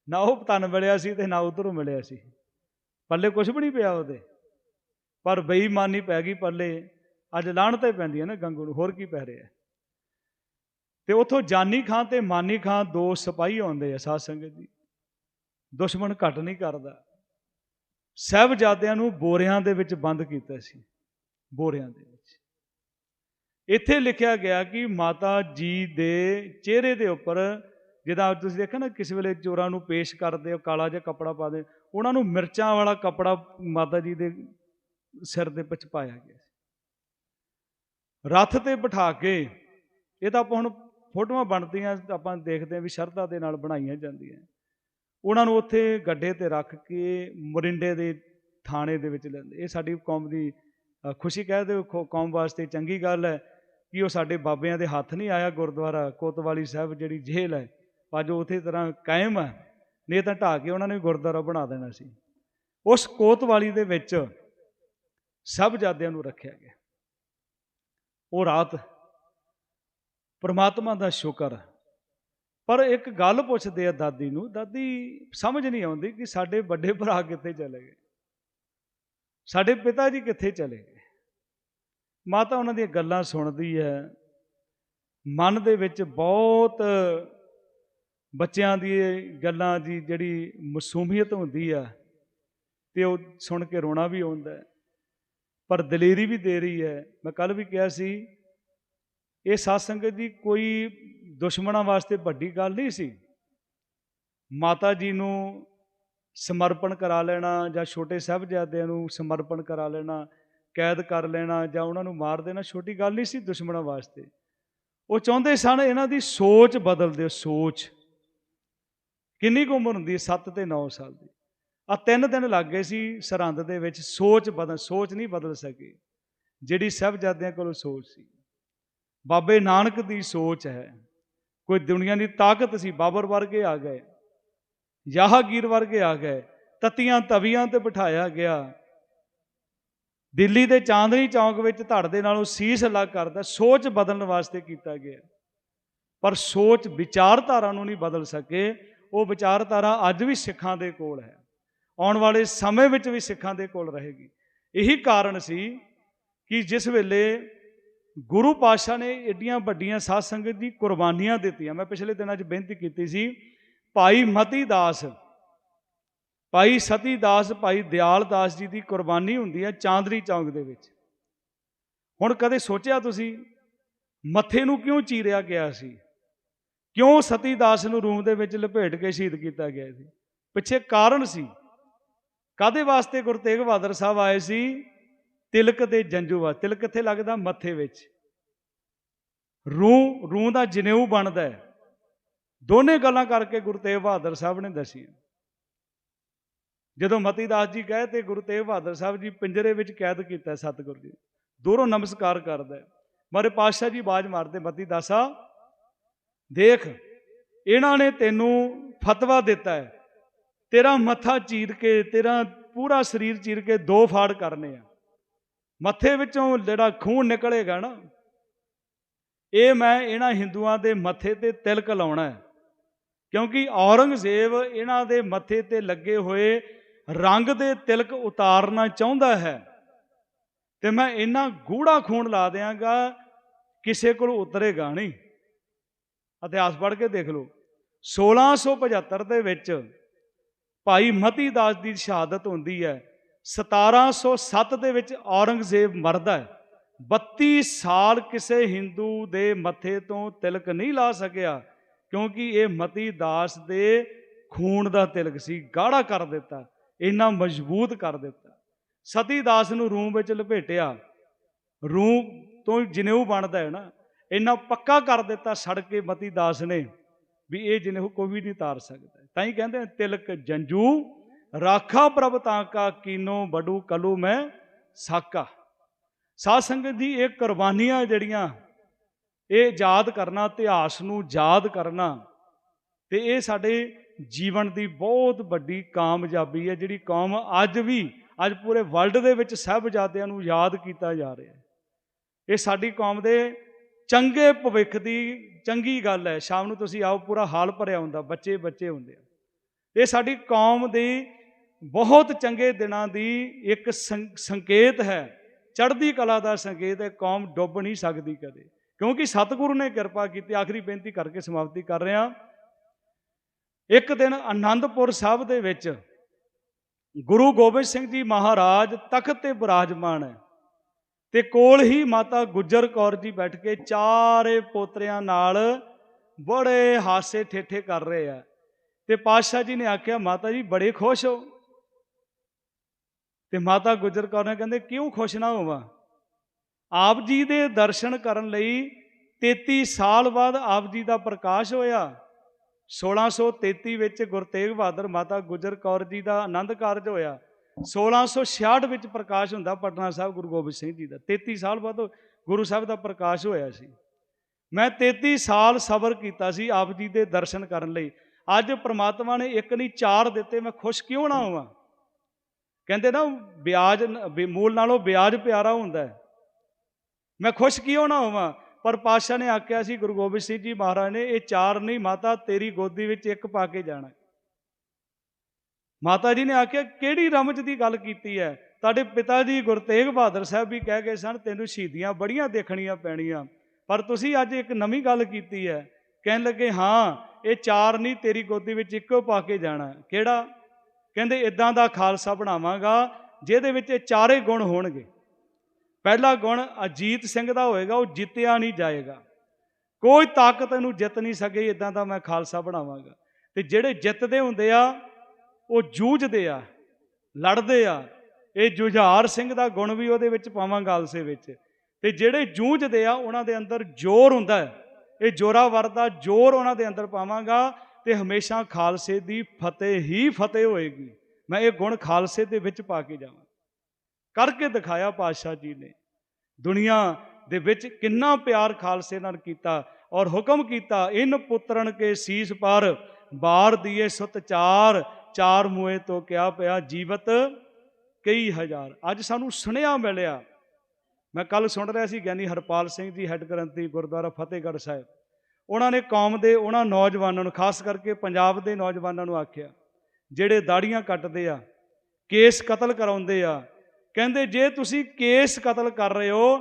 ਨਾ ਉਹ ਪਤਨ ਮਿਲਿਆ ਸੀ ਤੇ ਨਾ ਉਧਰੋਂ ਮਿਲਿਆ ਸੀ। ਪੱਲੇ ਕੁਝ ਵੀ ਨਹੀਂ ਪਿਆ ਉਹਦੇ। ਪਰ ਬੇਈਮਾਨੀ ਪੈ ਗਈ ਪੱਲੇ ਅੱਜ ਲਾਹਣਤ ਹੀ ਪੈਂਦੀ ਹੈ ਨਾ ਗੰਗੂ ਨੂੰ, ਹੋਰ ਕੀ ਪੈ ਰਿਹਾ ਤੇ ਉਥੋਂ ਜਾਨੀ ਖਾਂ ਤੇ ਮਾਨੀ ਖਾਂ ਦੋ ਸਿਪਾਹੀ ਆਉਂਦੇ ਆ ਸਾਧ ਸੰਗਤ ਜੀ। ਦੁਸ਼ਮਣ ਘਟ ਨਹੀਂ ਕਰਦਾ। ਸਾਹਿਬਜ਼ਾਦਿਆਂ ਨੂੰ ਬੋਰਿਆਂ ਦੇ ਵਿੱਚ ਬੰਦ ਕੀਤਾ ਸੀ, ਬੋਰਿਆਂ ਦੇ ਵਿੱਚ। ਇੱਥੇ ਲਿਖਿਆ ਗਿਆ ਕਿ ਮਾਤਾ ਜੀ ਦੇ ਚਿਹਰੇ ਦੇ ਉੱਪਰ ਜਿਹਦਾ ਤੁਸੀਂ ਦੇਖਿਆ ਨਾ, ਕਿਸੇ ਵੇਲੇ ਚੋਰਾਂ ਨੂੰ ਪੇਸ਼ ਕਰਦੇ ਹੋ, ਕਾਲਾ ਜਿਹਾ ਕੱਪੜਾ ਪਾ ਦੇ, ਉਹਨਾਂ ਨੂੰ ਮਿਰਚਾਂ ਵਾਲਾ ਕੱਪੜਾ ਮਾਤਾ ਜੀ ਦੇ ਸਿਰ ਦੇ ਵਿੱਚ ਪਾਇਆ ਗਿਆ ਸੀ। ਰੱਥ ਤੇ ਬਿਠਾ ਕੇ, ਇਹ ਤਾਂ ਆਪਾਂ ਹੁਣ ਫੋਟੋਆਂ ਬਣਦੀਆਂ, ਆਪਾਂ ਦੇਖਦੇ ਹਾਂ ਵੀ ਸ਼ਰਧਾ ਦੇ ਨਾਲ ਬਣਾਈਆਂ ਜਾਂਦੀਆਂ। ਉਹਨਾਂ ਨੂੰ ਉੱਥੇ ਗੱਡੇ ਤੇ ਰੱਖ ਕੇ ਮੋਰਿੰਡੇ ਦੇ ਥਾਣੇ ਦੇ ਵਿੱਚ ਲੈਂਦੇ ਇਹ ਸਾਡੀ ਕੌਮ ਦੀ ਖੁਸ਼ੀ ਕਹਿ ਦਿਓ ਕੌਮ ਵਾਸਤੇ ਚੰਗੀ ਗੱਲ ਹੈ ਕਿ ਉਹ ਸਾਡੇ ਬਾਬਿਆਂ ਦੇ ਹੱਥ ਨਹੀਂ ਆਇਆ ਗੁਰਦੁਆਰਾ ਕੋਤਵਾਲੀ ਸਾਹਿਬ ਜਿਹੜੀ ਜੇਲ੍ਹ ਹੈ। ਅੱਜ ਉਹ ਉਸੇ ਤਰ੍ਹਾਂ ਕਾਇਮ ਹੈ। ਨਹੀਂ ਤਾਂ ਢਾਹ ਕੇ ਉਹਨਾਂ ਨੇ ਗੁਰਦੁਆਰਾ ਬਣਾ ਦੇਣਾ ਸੀ। ਉਸ ਕੋਤਵਾਲੀ ਦੇ ਵਿੱਚ ਸਭ ਜਾਦਿਆਂ ਨੂੰ ਰੱਖਿਆ ਗਿਆ। ਉਹ ਰਾਤ ਪ੍ਰਮਾਤਮਾ ਦਾ ਸ਼ੁਕਰ ਪਰ ਇੱਕ ਗੱਲ ਪੁੱਛਦੇ ਆ ਦਾਦੀ ਨੂੰ, ਦਾਦੀ ਸਮਝ ਨਹੀਂ ਆਉਂਦੀ ਕਿ ਸਾਡੇ ਵੱਡੇ ਭਰਾ ਕਿੱਥੇ ਚਲੇ ਗਏ? ਸਾਡੇ ਪਿਤਾ ਜੀ ਕਿੱਥੇ ਚਲੇ ਗਏ? ਮਾਤਾ ਉਹਨਾਂ ਦੀਆਂ ਗੱਲਾਂ ਸੁਣਦੀ ਹੈ, ਮਨ ਦੇ ਵਿੱਚ ਬਹੁਤ ਬੱਚਿਆਂ ਦੀ ਗੱਲਾਂ ਦੀ ਜਿਹੜੀ ਮਾਸੂਮੀਅਤ ਹੁੰਦੀ ਆ, ਤੇ ਉਹ ਸੁਣ ਕੇ ਰੋਣਾ ਵੀ ਆਉਂਦਾ ਪਰ ਦਲੇਰੀ ਵੀ ਦੇ ਰਹੀ ਹੈ। ਮੈਂ ਕੱਲ ਵੀ ਕਿਹਾ ਸੀ, ਇਹ ਸਾਧ ਸੰਗਤ ਦੀ ਕੋਈ ਦੁਸ਼ਮਣਾਂ ਵਾਸਤੇ ਵੱਡੀ ਗੱਲ ਨਹੀਂ ਸੀ। ਮਾਤਾ ਜੀ ਨੂੰ ਸਮਰਪਣ ਕਰਾ ਲੈਣਾ ਜਾਂ ਛੋਟੇ ਸਾਹਿਬਜ਼ਾਦਿਆਂ ਨੂੰ ਸਮਰਪਣ ਕਰਾ ਲੈਣਾ, ਕੈਦ ਕਰ ਲੈਣਾ ਜਾਂ ਉਹਨਾਂ ਨੂੰ ਮਾਰ ਦੇਣਾ ਛੋਟੀ ਗੱਲ ਨਹੀਂ ਸੀ ਦੁਸ਼ਮਣਾਂ ਵਾਸਤੇ। ਉਹ ਚਾਹੁੰਦੇ ਸਨ ਇਹਨਾਂ ਦੀ ਸੋਚ ਬਦਲ ਦਿਓ ਸੋਚ। ਕਿੰਨੀ ਕੁ ਉਮਰ ਹੁੰਦੀ? ਹੈ 7 ਤੇ 9 ਸਾਲ ਦੀ। ਆ ਤਿੰਨ ਦਿਨ ਲੱਗ ਗਏ ਸੀ ਸਰਹੰਦ ਦੇ ਵਿੱਚ, ਸੋਚ ਬਦਲ, ਸੋਚ ਨਹੀਂ ਬਦਲ ਸਕੀ। ਜਿਹੜੀ ਸਾਹਿਬਜ਼ਾਦਿਆਂ ਕੋਲੋਂ ਸੋਚ ਸੀ। ਬਾਬੇ ਨਾਨਕ ਦੀ ਸੋਚ ਹੈ। ਕੋਈ ਦੁਨੀਆ ਦੀ ਤਾਕਤ ਸੀ, ਬਾਬਰ ਵਰਗੇ ਆ ਗਏ ਯਾਹਗੀਰ ਵਰਗੇ ਆ ਗਏ, ਤਤੀਆਂ ਤਵੀਆਂ ਤੇ ਬਿਠਾਇਆ ਗਿਆ। ਦਿੱਲੀ ਦੇ ਚਾਂਦਨੀ ਚੌਂਕ ਵਿੱਚ ਧੜ ਦੇ ਨਾਲੋਂ ਸੀਸ ਅਲੱਗ ਕਰਦਾ, ਸੋਚ ਬਦਲਣ ਵਾਸਤੇ ਕੀਤਾ ਗਿਆ। ਪਰ ਸੋਚ ਵਿਚਾਰਧਾਰਾ ਨੂੰ ਨਹੀਂ ਬਦਲ ਸਕੇ, ਉਹ ਵਿਚਾਰਧਾਰਾ ਅੱਜ ਵੀ ਸਿੱਖਾਂ ਦੇ ਕੋਲ ਹੈ, ਆਉਣ ਵਾਲੇ ਸਮੇਂ ਵਿੱਚ ਵੀ ਸਿੱਖਾਂ ਦੇ ਕੋਲ ਰਹੇਗੀ। ਇਹੀ ਕਾਰਨ ਸੀ ਕਿ ਜਿਸ ਵੇਲੇ ਗੁਰੂ ਪਾਤਸ਼ਾਹ ਨੇ ਏਡੀਆਂ ਵੱਡੀਆਂ ਸਾਧ ਸੰਗਤ ਦੀ ਕੁਰਬਾਨੀਆਂ ਦਿੱਤੀਆਂ। ਮੈਂ ਪਿਛਲੇ ਦਿਨਾਂ 'ਚ ਬੇਨਤੀ ਕੀਤੀ ਸੀ, ਭਾਈ ਮਤੀ ਦਾਸ, ਭਾਈ ਸਤੀ ਦਾਸ, ਭਾਈ ਦਿਆਲ ਦਾਸ ਜੀ ਦੀ ਕੁਰਬਾਨੀ ਹੁੰਦੀ ਹੈ ਚਾਂਦਰੀ ਚੌਂਕ ਦੇ ਵਿੱਚ। ਹੁਣ ਕਦੇ ਸੋਚਿਆ ਤੁਸੀਂ, ਮੱਥੇ ਨੂੰ ਕਿਉਂ ਚੀਰਿਆ ਗਿਆ ਸੀ? ਕਿਉਂ ਸਤੀ ਦਾਸ ਨੂੰ ਰੂਮ ਦੇ ਵਿੱਚ ਲਪੇਟ ਕੇ ਸ਼ਹੀਦ ਕੀਤਾ ਗਿਆ ਸੀ? ਪਿੱਛੇ ਕਾਰਨ ਸੀ। ਕਾਦੇ ਵਾਸਤੇ ਗੁਰੂ ਤੇਗ ਬਹਾਦਰ ਸਾਹਿਬ ਆਏ ਸੀ? ਤਿਲਕ ਤੇ ਜੰਜੂ ਵਾ ਤਿਲਕ ਕਿੱਥੇ ਲੱਗਦਾ ਮੱਥੇ ਵਿੱਚ। ਰੂਹ ਰੂਹ ਦਾ ਜਨੇਊ ਬਣਦਾ ਹੈ। ਦੋਨੇ ਗੱਲਾਂ ਕਰਕੇ ਗੁਰੂ ਤੇਗ ਬਹਾਦਰ ਸਾਹਿਬ ਨੇ ਦੱਸੀਆਂ। ਜਦੋਂ ਮਤੀ ਦਾਸ ਜੀ ਕਹੇ ਤੇ ਗੁਰੂ ਤੇਗ ਬਹਾਦਰ ਸਾਹਿਬ ਜੀ ਪਿੰਜਰੇ ਵਿੱਚ ਕੈਦ ਕੀਤਾ ਸਤਿਗੁਰੂ ਜੀ। ਦੂਰੋਂ ਨਮਸਕਾਰ ਕਰਦਾ ਮਾਰੇ ਪਾਤਸ਼ਾਹ ਜੀ ਬਾਜ ਮਾਰਦੇ ਮਤੀ ਦਾਸਾ ਦੇਖ, ਇਹਨਾਂ ਨੇ ਤੈਨੂੰ ਫਤਵਾ ਦਿੱਤਾ ਹੈ। ਤੇਰਾ ਮੱਥਾ ਚੀਰ ਕੇ, ਤੇਰਾ ਪੂਰਾ ਸਰੀਰ ਚੀਰ ਕੇ ਦੋ ਫਾੜ ਕਰਨੇ ਆ। ਮੱਥੇ ਵਿੱਚੋਂ ਜਿਹੜਾ ਖੂਨ ਨਿਕਲੇਗਾ ਨਾ, ਇਹ ਮੈਂ ਇਹਨਾਂ ਹਿੰਦੂਆਂ ਦੇ ਮੱਥੇ ਤੇ ਤਿਲਕ ਲਾਉਣਾ ਹੈ। ਕਿਉਂਕਿ ਔਰੰਗਜ਼ੇਬ ਇਹਨਾਂ ਦੇ ਮੱਥੇ ਤੇ ਲੱਗੇ ਹੋਏ ਰੰਗ ਦੇ ਤਿਲਕ ਉਤਾਰਨਾ ਚਾਹੁੰਦਾ ਹੈ। ਤੇ ਮੈਂ ਇੰਨਾ ਗੂੜਾ ਖੂਨ ਲਾ ਦਿਆਂਗਾ, ਕਿਸੇ ਕੋਲ ਉਤਰੇਗਾ ਨਹੀਂ। ਇਤਿਹਾਸ ਪੜ੍ਹ ਕੇ ਦੇਖ ਲਓ। 1675 ਦੇ ਵਿੱਚ ਭਾਈ ਮਤੀ ਦਾਸ ਦੀ ਸ਼ਹਾਦਤ ਹੁੰਦੀ ਹੈ। 1707 ਦੇ ਵਿੱਚ ਔਰੰਗਜ਼ੇਬ ਮਰਦਾ ਹੈ। 32 ਸਾਲ ਕਿਸੇ ਹਿੰਦੂ ਦੇ ਮੱਥੇ ਤੋਂ ਤਿਲਕ ਨਹੀਂ ਲਾ ਸਕਿਆ, ਕਿਉਂਕਿ ਇਹ ਮਤੀ ਦਾਸ ਦੇ ਖੂਨ ਦਾ ਤਿਲਕ ਸੀ, ਗਾੜਾ ਕਰ ਦਿੱਤਾ, ਇੰਨਾ ਮਜ਼ਬੂਤ ਕਰ ਦਿੱਤਾ। ਸਤੀ ਦਾਸ ਨੂੰ ਰੂਮ ਵਿੱਚ ਲਪੇਟਿਆ। ਰੂਮ ਤੋਂ ਜਨੇਊ ਬਣਦਾ ਹੈ ਨਾ, ਇੰਨਾ ਪੱਕਾ ਕਰ ਦਿੱਤਾ ਸੜ ਕੇ ਮਤੀ ਦਾਸ ਨੇ ਵੀ ਇਹ ਜਨੇਊ ਕੋਈ ਵੀ ਨਹੀਂ ਤਾਰ ਸਕਦਾ। ਤਾਂ ਹੀ ਕਹਿੰਦੇ ਤਿਲਕ ਜੰਜੂ ਰਾਖਾ ਪ੍ਰਭ ਤਾਂ ਕਾ ਕੀਨੋ ਬਡੂ ਕਲੂ ਮੈਂ ਸਾਕਾ। ਸਾਧ ਸੰਗਤ ਦੀ ਇਹ ਕੁਰਬਾਨੀਆਂ ਜਿਹੜੀਆਂ, ਇਹ ਯਾਦ ਕਰਨਾ, ਇਤਿਹਾਸ ਨੂੰ ਯਾਦ ਕਰਨਾ, ਤੇ ਇਹ ਸਾਡੇ ਜੀਵਨ ਦੀ ਬਹੁਤ ਵੱਡੀ ਕਾਮਯਾਬੀ ਹੈ, ਜਿਹੜੀ ਕੌਮ ਅੱਜ ਵੀ, ਅੱਜ ਪੂਰੇ ਵਰਲਡ ਦੇ ਵਿੱਚ ਸਾਹਿਬਜ਼ਾਦਿਆਂ ਨੂੰ ਯਾਦ ਕੀਤਾ ਜਾ ਰਿਹਾ ਹੈ। ਇਹ ਸਾਡੀ ਕੌਮ ਦੇ ਚੰਗੇ ਭਵਿੱਖ ਦੀ ਚੰਗੀ ਗੱਲ ਹੈ। ਸ਼ਾਮ ਨੂੰ ਤੁਸੀਂ ਆਓ, ਪੂਰਾ ਹਾਲ ਭਰਿਆ ਹੁੰਦਾ ਬੱਚੇ ਬੱਚੇ ਹੁੰਦੇ ਆ। ਇਹ ਸਾਡੀ ਕੌਮ ਦੀ ਬਹੁਤ ਚੰਗੇ ਦਿਨਾਂ ਦੀ ਇੱਕ ਸੰਕੇਤ ਹੈ। ਚੜ੍ਹਦੀ ਕਲਾ ਦਾ ਸੰਕੇਤ ਹੈ, ਕੌਮ ਡੁੱਬ ਨਹੀਂ ਸਕਦੀ ਕਦੇ। ਕਿਉਂਕਿ ਸਤਿਗੁਰੂ ਨੇ ਕਿਰਪਾ ਕੀਤੀ, ਆਖਰੀ ਬੇਨਤੀ ਕਰਕੇ ਸਮਾਪਤੀ ਕਰ ਰਿਹਾ। ਇੱਕ ਦਿਨ ਆਨੰਦਪੁਰ ਸਾਹਿਬ ਦੇ ਵਿੱਚ ਗੁਰੂ ਗੋਬਿੰਦ ਸਿੰਘ ਜੀ ਮਹਾਰਾਜ ਤਖਤ ਤੇ ਬਿਰਾਜਮਾਨ ਹੈ। ਤੇ ਕੋਲ ਹੀ ਮਾਤਾ ਗੁਜਰ ਕੌਰ ਜੀ ਬੈਠ ਕੇ ਚਾਰੇ ਪੋਤਰਿਆਂ ਨਾਲ ਬੜੇ ਹਾਸੇ ਠੇਠੇ ਕਰ ਰਹੇ ਆ। ਤੇ ਪਾਤਸ਼ਾਹ ਜੀ ਨੇ ਆਖਿਆ, ਮਾਤਾ ਜੀ, ਬੜੇ ਖੁਸ਼ ਹੋ। ਤੇ ਮਾਤਾ ਗੁਜਰ ਕੌਰ ਨੇ ਕਹਿੰਦੇ, ਕਿਉਂ ਖੁਸ਼ ਨਾ ਹੋਵਾਂ? ਆਪ ਜੀ ਦੇ ਦਰਸ਼ਨ ਕਰਨ ਲਈ 33 ਸਾਲ ਬਾਅਦ ਆਪ ਜੀ ਦਾ ਪ੍ਰਕਾਸ਼ ਹੋਇਆ। 1633 ਵਿੱਚ ਗੁਰੂ ਤੇਗ ਬਹਾਦਰ ਮਾਤਾ ਗੁਜਰ ਕੌਰ ਜੀ ਦਾ ਆਨੰਦ ਕਾਰਜ ਹੋਇਆ। 1666 ਵਿੱਚ ਪ੍ਰਕਾਸ਼ ਹੁੰਦਾ ਪਟਨਾ ਸਾਹਿਬ ਗੁਰੂ ਗੋਬਿੰਦ ਸਿੰਘ ਜੀ ਦਾ। 33 ਸਾਲ ਬਾਅਦ ਗੁਰੂ ਸਾਹਿਬ ਦਾ ਪ੍ਰਕਾਸ਼ ਹੋਇਆ ਸੀ। ਮੈਂ 33 ਸਾਲ ਸਬਰ ਕੀਤਾ ਸੀ ਆਪ ਜੀ ਦੇ ਦਰਸ਼ਨ ਕਰਨ ਲਈ। ਅੱਜ ਪ੍ਰਮਾਤਮਾ ਨੇ ਇੱਕ ਨਹੀਂ, ਚਾਰ ਦਿੱਤੇ। ਮੈਂ ਖੁਸ਼ ਕਿਉਂ ਨਾ ਹੋਵਾਂ? ਕਹਿੰਦੇ ਨਾ, ਵਿਆਜ ਮੂਲ ਨਾਲੋਂ ਵਿਆਜ ਪਿਆਰਾ ਹੁੰਦਾ ਹੈ। ਮੈਂ ਖੁਸ਼ ਕਿਉਂ ਨਾ ਹੋਵਾਂ? ਪਰ ਪਾਤਸ਼ਾਹ ਨੇ ਆਖਿਆ ਸੀ, ਗੁਰੂ ਗੋਬਿੰਦ ਸਿੰਘ ਜੀ ਮਹਾਰਾਜ ਨੇ, ਇਹ ਚਾਰ ਨਹੀਂ, ਮਾਤਾ ਤੇਰੀ ਗੋਦੀ ਵਿੱਚ ਇੱਕ ਪਾ ਕੇ ਜਾਣਾ। ਮਾਤਾ ਜੀ ਨੇ ਆਖਿਆ, ਕਿਹੜੀ ਰਮਜ ਦੀ ਗੱਲ ਕੀਤੀ ਹੈ? ਤੁਹਾਡੇ ਪਿਤਾ ਜੀ ਗੁਰੂ ਤੇਗ ਬਹਾਦਰ ਸਾਹਿਬ ਵੀ ਕਹਿ ਗਏ ਸਨ, ਤੈਨੂੰ ਸ਼ਹੀਦੀਆਂ ਬੜੀਆਂ ਦੇਖਣੀਆਂ ਪੈਣੀਆਂ, ਪਰ ਤੁਸੀਂ ਅੱਜ ਇੱਕ ਨਵੀਂ ਗੱਲ ਕੀਤੀ ਹੈ। ਕਹਿਣ ਲੱਗੇ, ਹਾਂ, ਇਹ ਚਾਰ ਨਹੀਂ, ਤੇਰੀ ਗੋਦੀ ਵਿੱਚ ਇੱਕੋ ਪਾ ਕੇ ਜਾਣਾ। ਕਿਹੜਾ? ਕਹਿੰਦੇ ਇਦਾਂ ਦਾ ਖਾਲਸਾ ਬਣਾਵਾਂਗਾ, ਜਿਹਦੇ ਵਿੱਚ ਇਹ ਚਾਰੇ ਗੁਣ ਹੋਣਗੇ। ਪਹਿਲਾ ਗੁਣ ਅਜੀਤ ਸਿੰਘ ਦਾ ਹੋਏਗਾ, ਉਹ ਜਿੱਤਿਆ ਨਹੀਂ ਜਾਏਗਾ। ਕੋਈ ਤਾਕਤ ਇਹਨੂੰ ਜਿੱਤ ਨਹੀਂ ਸਕੇ ਇਦਾਂ ਦਾ ਮੈਂ ਖਾਲਸਾ ਬਣਾਵਾਂਗਾ। ਤੇ ਜਿਹੜੇ ਜਿੱਤਦੇ ਹੁੰਦੇ ਆ, ਉਹ ਜੂਝਦੇ ਆ, ਲੜਦੇ ਆ। ਇਹ ਜੁਝਾਰ ਸਿੰਘ ਦਾ ਗੁਣ ਵੀ ਉਹਦੇ ਵਿੱਚ ਪਾਵਾਂਗਾ ਆਲਸੇ ਵਿੱਚ। ਤੇ ਜਿਹੜੇ ਜੂਝਦੇ ਆ, ਉਹਨਾਂ ਦੇ ਅੰਦਰ ਜ਼ੋਰ ਹੁੰਦਾ ਹੈ। ਇਹ ਜੋਰਾਵਰ ਦਾ ਜ਼ੋਰ ਉਹਨਾਂ ਦੇ ਅੰਦਰ ਪਾਵਾਂਗਾ ਤੇ ਹਮੇਸ਼ਾ ਖਾਲਸੇ ਦੀ ਫਤਿਹ ਹੀ ਫਤਿਹ ਹੋਏਗੀ। ਮੈਂ ਇਹ ਗੁਣ ਖਾਲਸੇ ਦੇ ਵਿੱਚ ਪਾ ਕੇ ਜਾਵਾਂ। ਕਰਕੇ ਦਿਖਾਇਆ ਪਾਤਸ਼ਾਹ ਜੀ ਨੇ। ਦੁਨੀਆ ਦੇ ਵਿੱਚ ਕਿੰਨਾ ਪਿਆਰ ਖਾਲਸੇ ਨਾਲ ਕੀਤਾ ਔਰ ਹੁਕਮ ਕੀਤਾ, ਇਨ ਪੁੱਤਰਨ ਕੇ ਸੀਸ ਪਰ ਬਾਰ ਦੀਏ ਸੁਤ ਚਾਰ ਚਾਰ ਮੂਏ ਤੋਂ ਕਿਆ ਪਿਆ ਜੀਵਤ ਕਈ ਹਜ਼ਾਰ। ਅੱਜ ਸਾਨੂੰ ਸੁਣਿਆ ਮਿਲਿਆ। ਮੈਂ ਕੱਲ ਸੁਣ ਰਿਹਾ ਸੀ ਗਿਆਨੀ ਹਰਪਾਲ ਸਿੰਘ ਜੀ ਹੈੱਡ ਗ੍ਰੰਥੀ, ਗੁਰਦੁਆਰਾ ਫਤਿਹਗੜ੍ਹ ਸਾਹਿਬ। ਉਹਨਾਂ ਨੇ ਕੌਮ ਦੇ ਉਹਨਾਂ ਨੌਜਵਾਨਾਂ ਨੂੰ, ਖਾਸ ਕਰਕੇ ਪੰਜਾਬ ਦੇ ਨੌਜਵਾਨਾਂ ਨੂੰ ਆਖਿਆ, ਜਿਹੜੇ ਦਾੜੀਆਂ ਕੱਟਦੇ ਆ, ਕੇਸ ਕਤਲ ਕਰਾਉਂਦੇ ਆ, ਕਹਿੰਦੇ ਜੇ ਤੁਸੀਂ ਕੇਸ ਕਤਲ ਕਰ ਰਹੇ ਹੋ,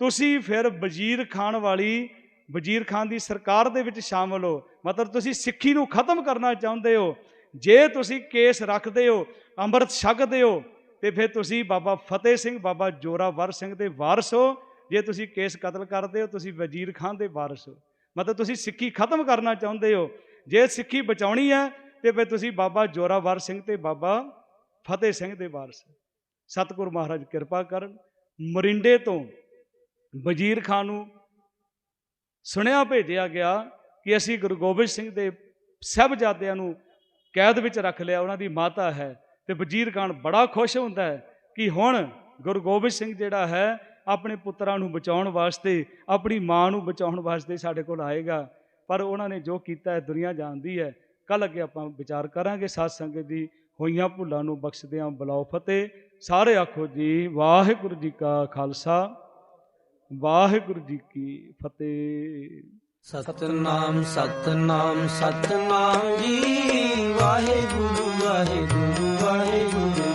ਤੁਸੀਂ ਫਿਰ ਵਜ਼ੀਰ ਖਾਨ ਵਾਲੀ, ਵਜ਼ੀਰ ਖਾਨ ਦੀ ਸਰਕਾਰ ਦੇ ਵਿੱਚ ਸ਼ਾਮਲ ਹੋ। ਮਤਲਬ ਤੁਸੀਂ ਸਿੱਖੀ ਨੂੰ ਖਤਮ ਕਰਨਾ ਚਾਹੁੰਦੇ ਹੋ। ਜੇ ਤੁਸੀਂ ਕੇਸ ਰੱਖਦੇ ਹੋ, ਅੰਮ੍ਰਿਤ ਛਕਦੇ ਹੋ, ਤੇ ਫਿਰ ਤੁਸੀਂ ਬਾਬਾ ਫਤਿਹ ਸਿੰਘ, ਬਾਬਾ ਜੋਰਾਵਰ ਸਿੰਘ ਦੇ ਵਾਰਸ ਹੋ। ਜੇ ਤੁਸੀਂ ਕੇਸ ਕਤਲ ਕਰਦੇ ਹੋ, ਤੁਸੀਂ ਵਜ਼ੀਰ ਖਾਨ ਦੇ ਵਾਰਸ ਹੋ। ਮਤਲਬ ਤੁਸੀਂ ਸਿੱਖੀ ਖਤਮ ਕਰਨਾ ਚਾਹੁੰਦੇ ਹੋ। ਜੇ ਸਿੱਖੀ ਬਚਾਉਣੀ ਹੈ, ਤੇ ਫਿਰ ਤੁਸੀਂ ਬਾਬਾ ਜੋਰਾਵਰ ਸਿੰਘ ਤੇ ਬਾਬਾ ਫਤਿਹ ਸਿੰਘ ਦੇ ਵਾਰਸ। ਹੋ। ਸਤਿਗੁਰੂ ਮਹਾਰਾਜ ਕਿਰਪਾ ਕਰਨ। ਮਰਿੰਡੇ ਤੋਂ ਵਜ਼ੀਰ ਖਾਨ ਨੂੰ ਸੁਣਿਆ ਭੇਜਿਆ ਗਿਆ ਕਿ ਅਸੀਂ ਗੁਰੂ ਗੋਬਿੰਦ ਸਿੰਘ ਦੇ ਸਾਹਿਬਜ਼ਾਦਿਆਂ ਨੂੰ ਕੈਦ ਵਿੱਚ ਰੱਖ ਲਿਆ, ਉਹਨਾਂ ਦੀ ਮਾਤਾ ਹੈ। ਤੇ ਵਜ਼ੀਰ ਖਾਨ ਬੜਾ ਖੁਸ਼ ਹੁੰਦਾ ਹੈ ਕਿ ਹੁਣ ਗੁਰੂ ਗੋਬਿੰਦ ਸਿੰਘ ਜਿਹੜਾ ਹੈ ਆਪਣੇ ਪੁੱਤਰਾਂ ਨੂੰ ਬਚਾਉਣ ਵਾਸਤੇ, ਆਪਣੀ ਮਾਂ ਨੂੰ ਬਚਾਉਣ ਵਾਸਤੇ ਸਾਡੇ ਕੋਲ ਆਏਗਾ। ਪਰ ਉਹਨਾਂ ਨੇ ਜੋ ਕੀਤਾ ਹੈ ਦੁਨੀਆ ਜਾਣਦੀ ਹੈ। ਕੱਲ ਅੱਗੇ ਆਪਾਂ ਵਿਚਾਰ ਕਰਾਂਗੇ, ਸਾਧ ਸੰਗਤ ਦੀ ਹੋਈਆਂ ਭੁੱਲਾਂ ਨੂੰ ਬਖਸ਼ਦਿਆਂ ਬੁਲਾਓ ਫਤਿਹ। ਸਾਰੇ ਆਖੋ ਜੀ, ਵਾਹਿਗੁਰੂ ਜੀ ਕਾ ਖਾਲਸਾ, ਵਾਹਿਗੁਰੂ ਜੀ ਕੀ ਫਤਿਹ। ਸਤਨਾਮ ਸਤਨਾਮ ਸਤਨਾਮ ਜੀ ਵਾਹਿਗੁਰੂ ਵਾਹਿਗੁਰੂ।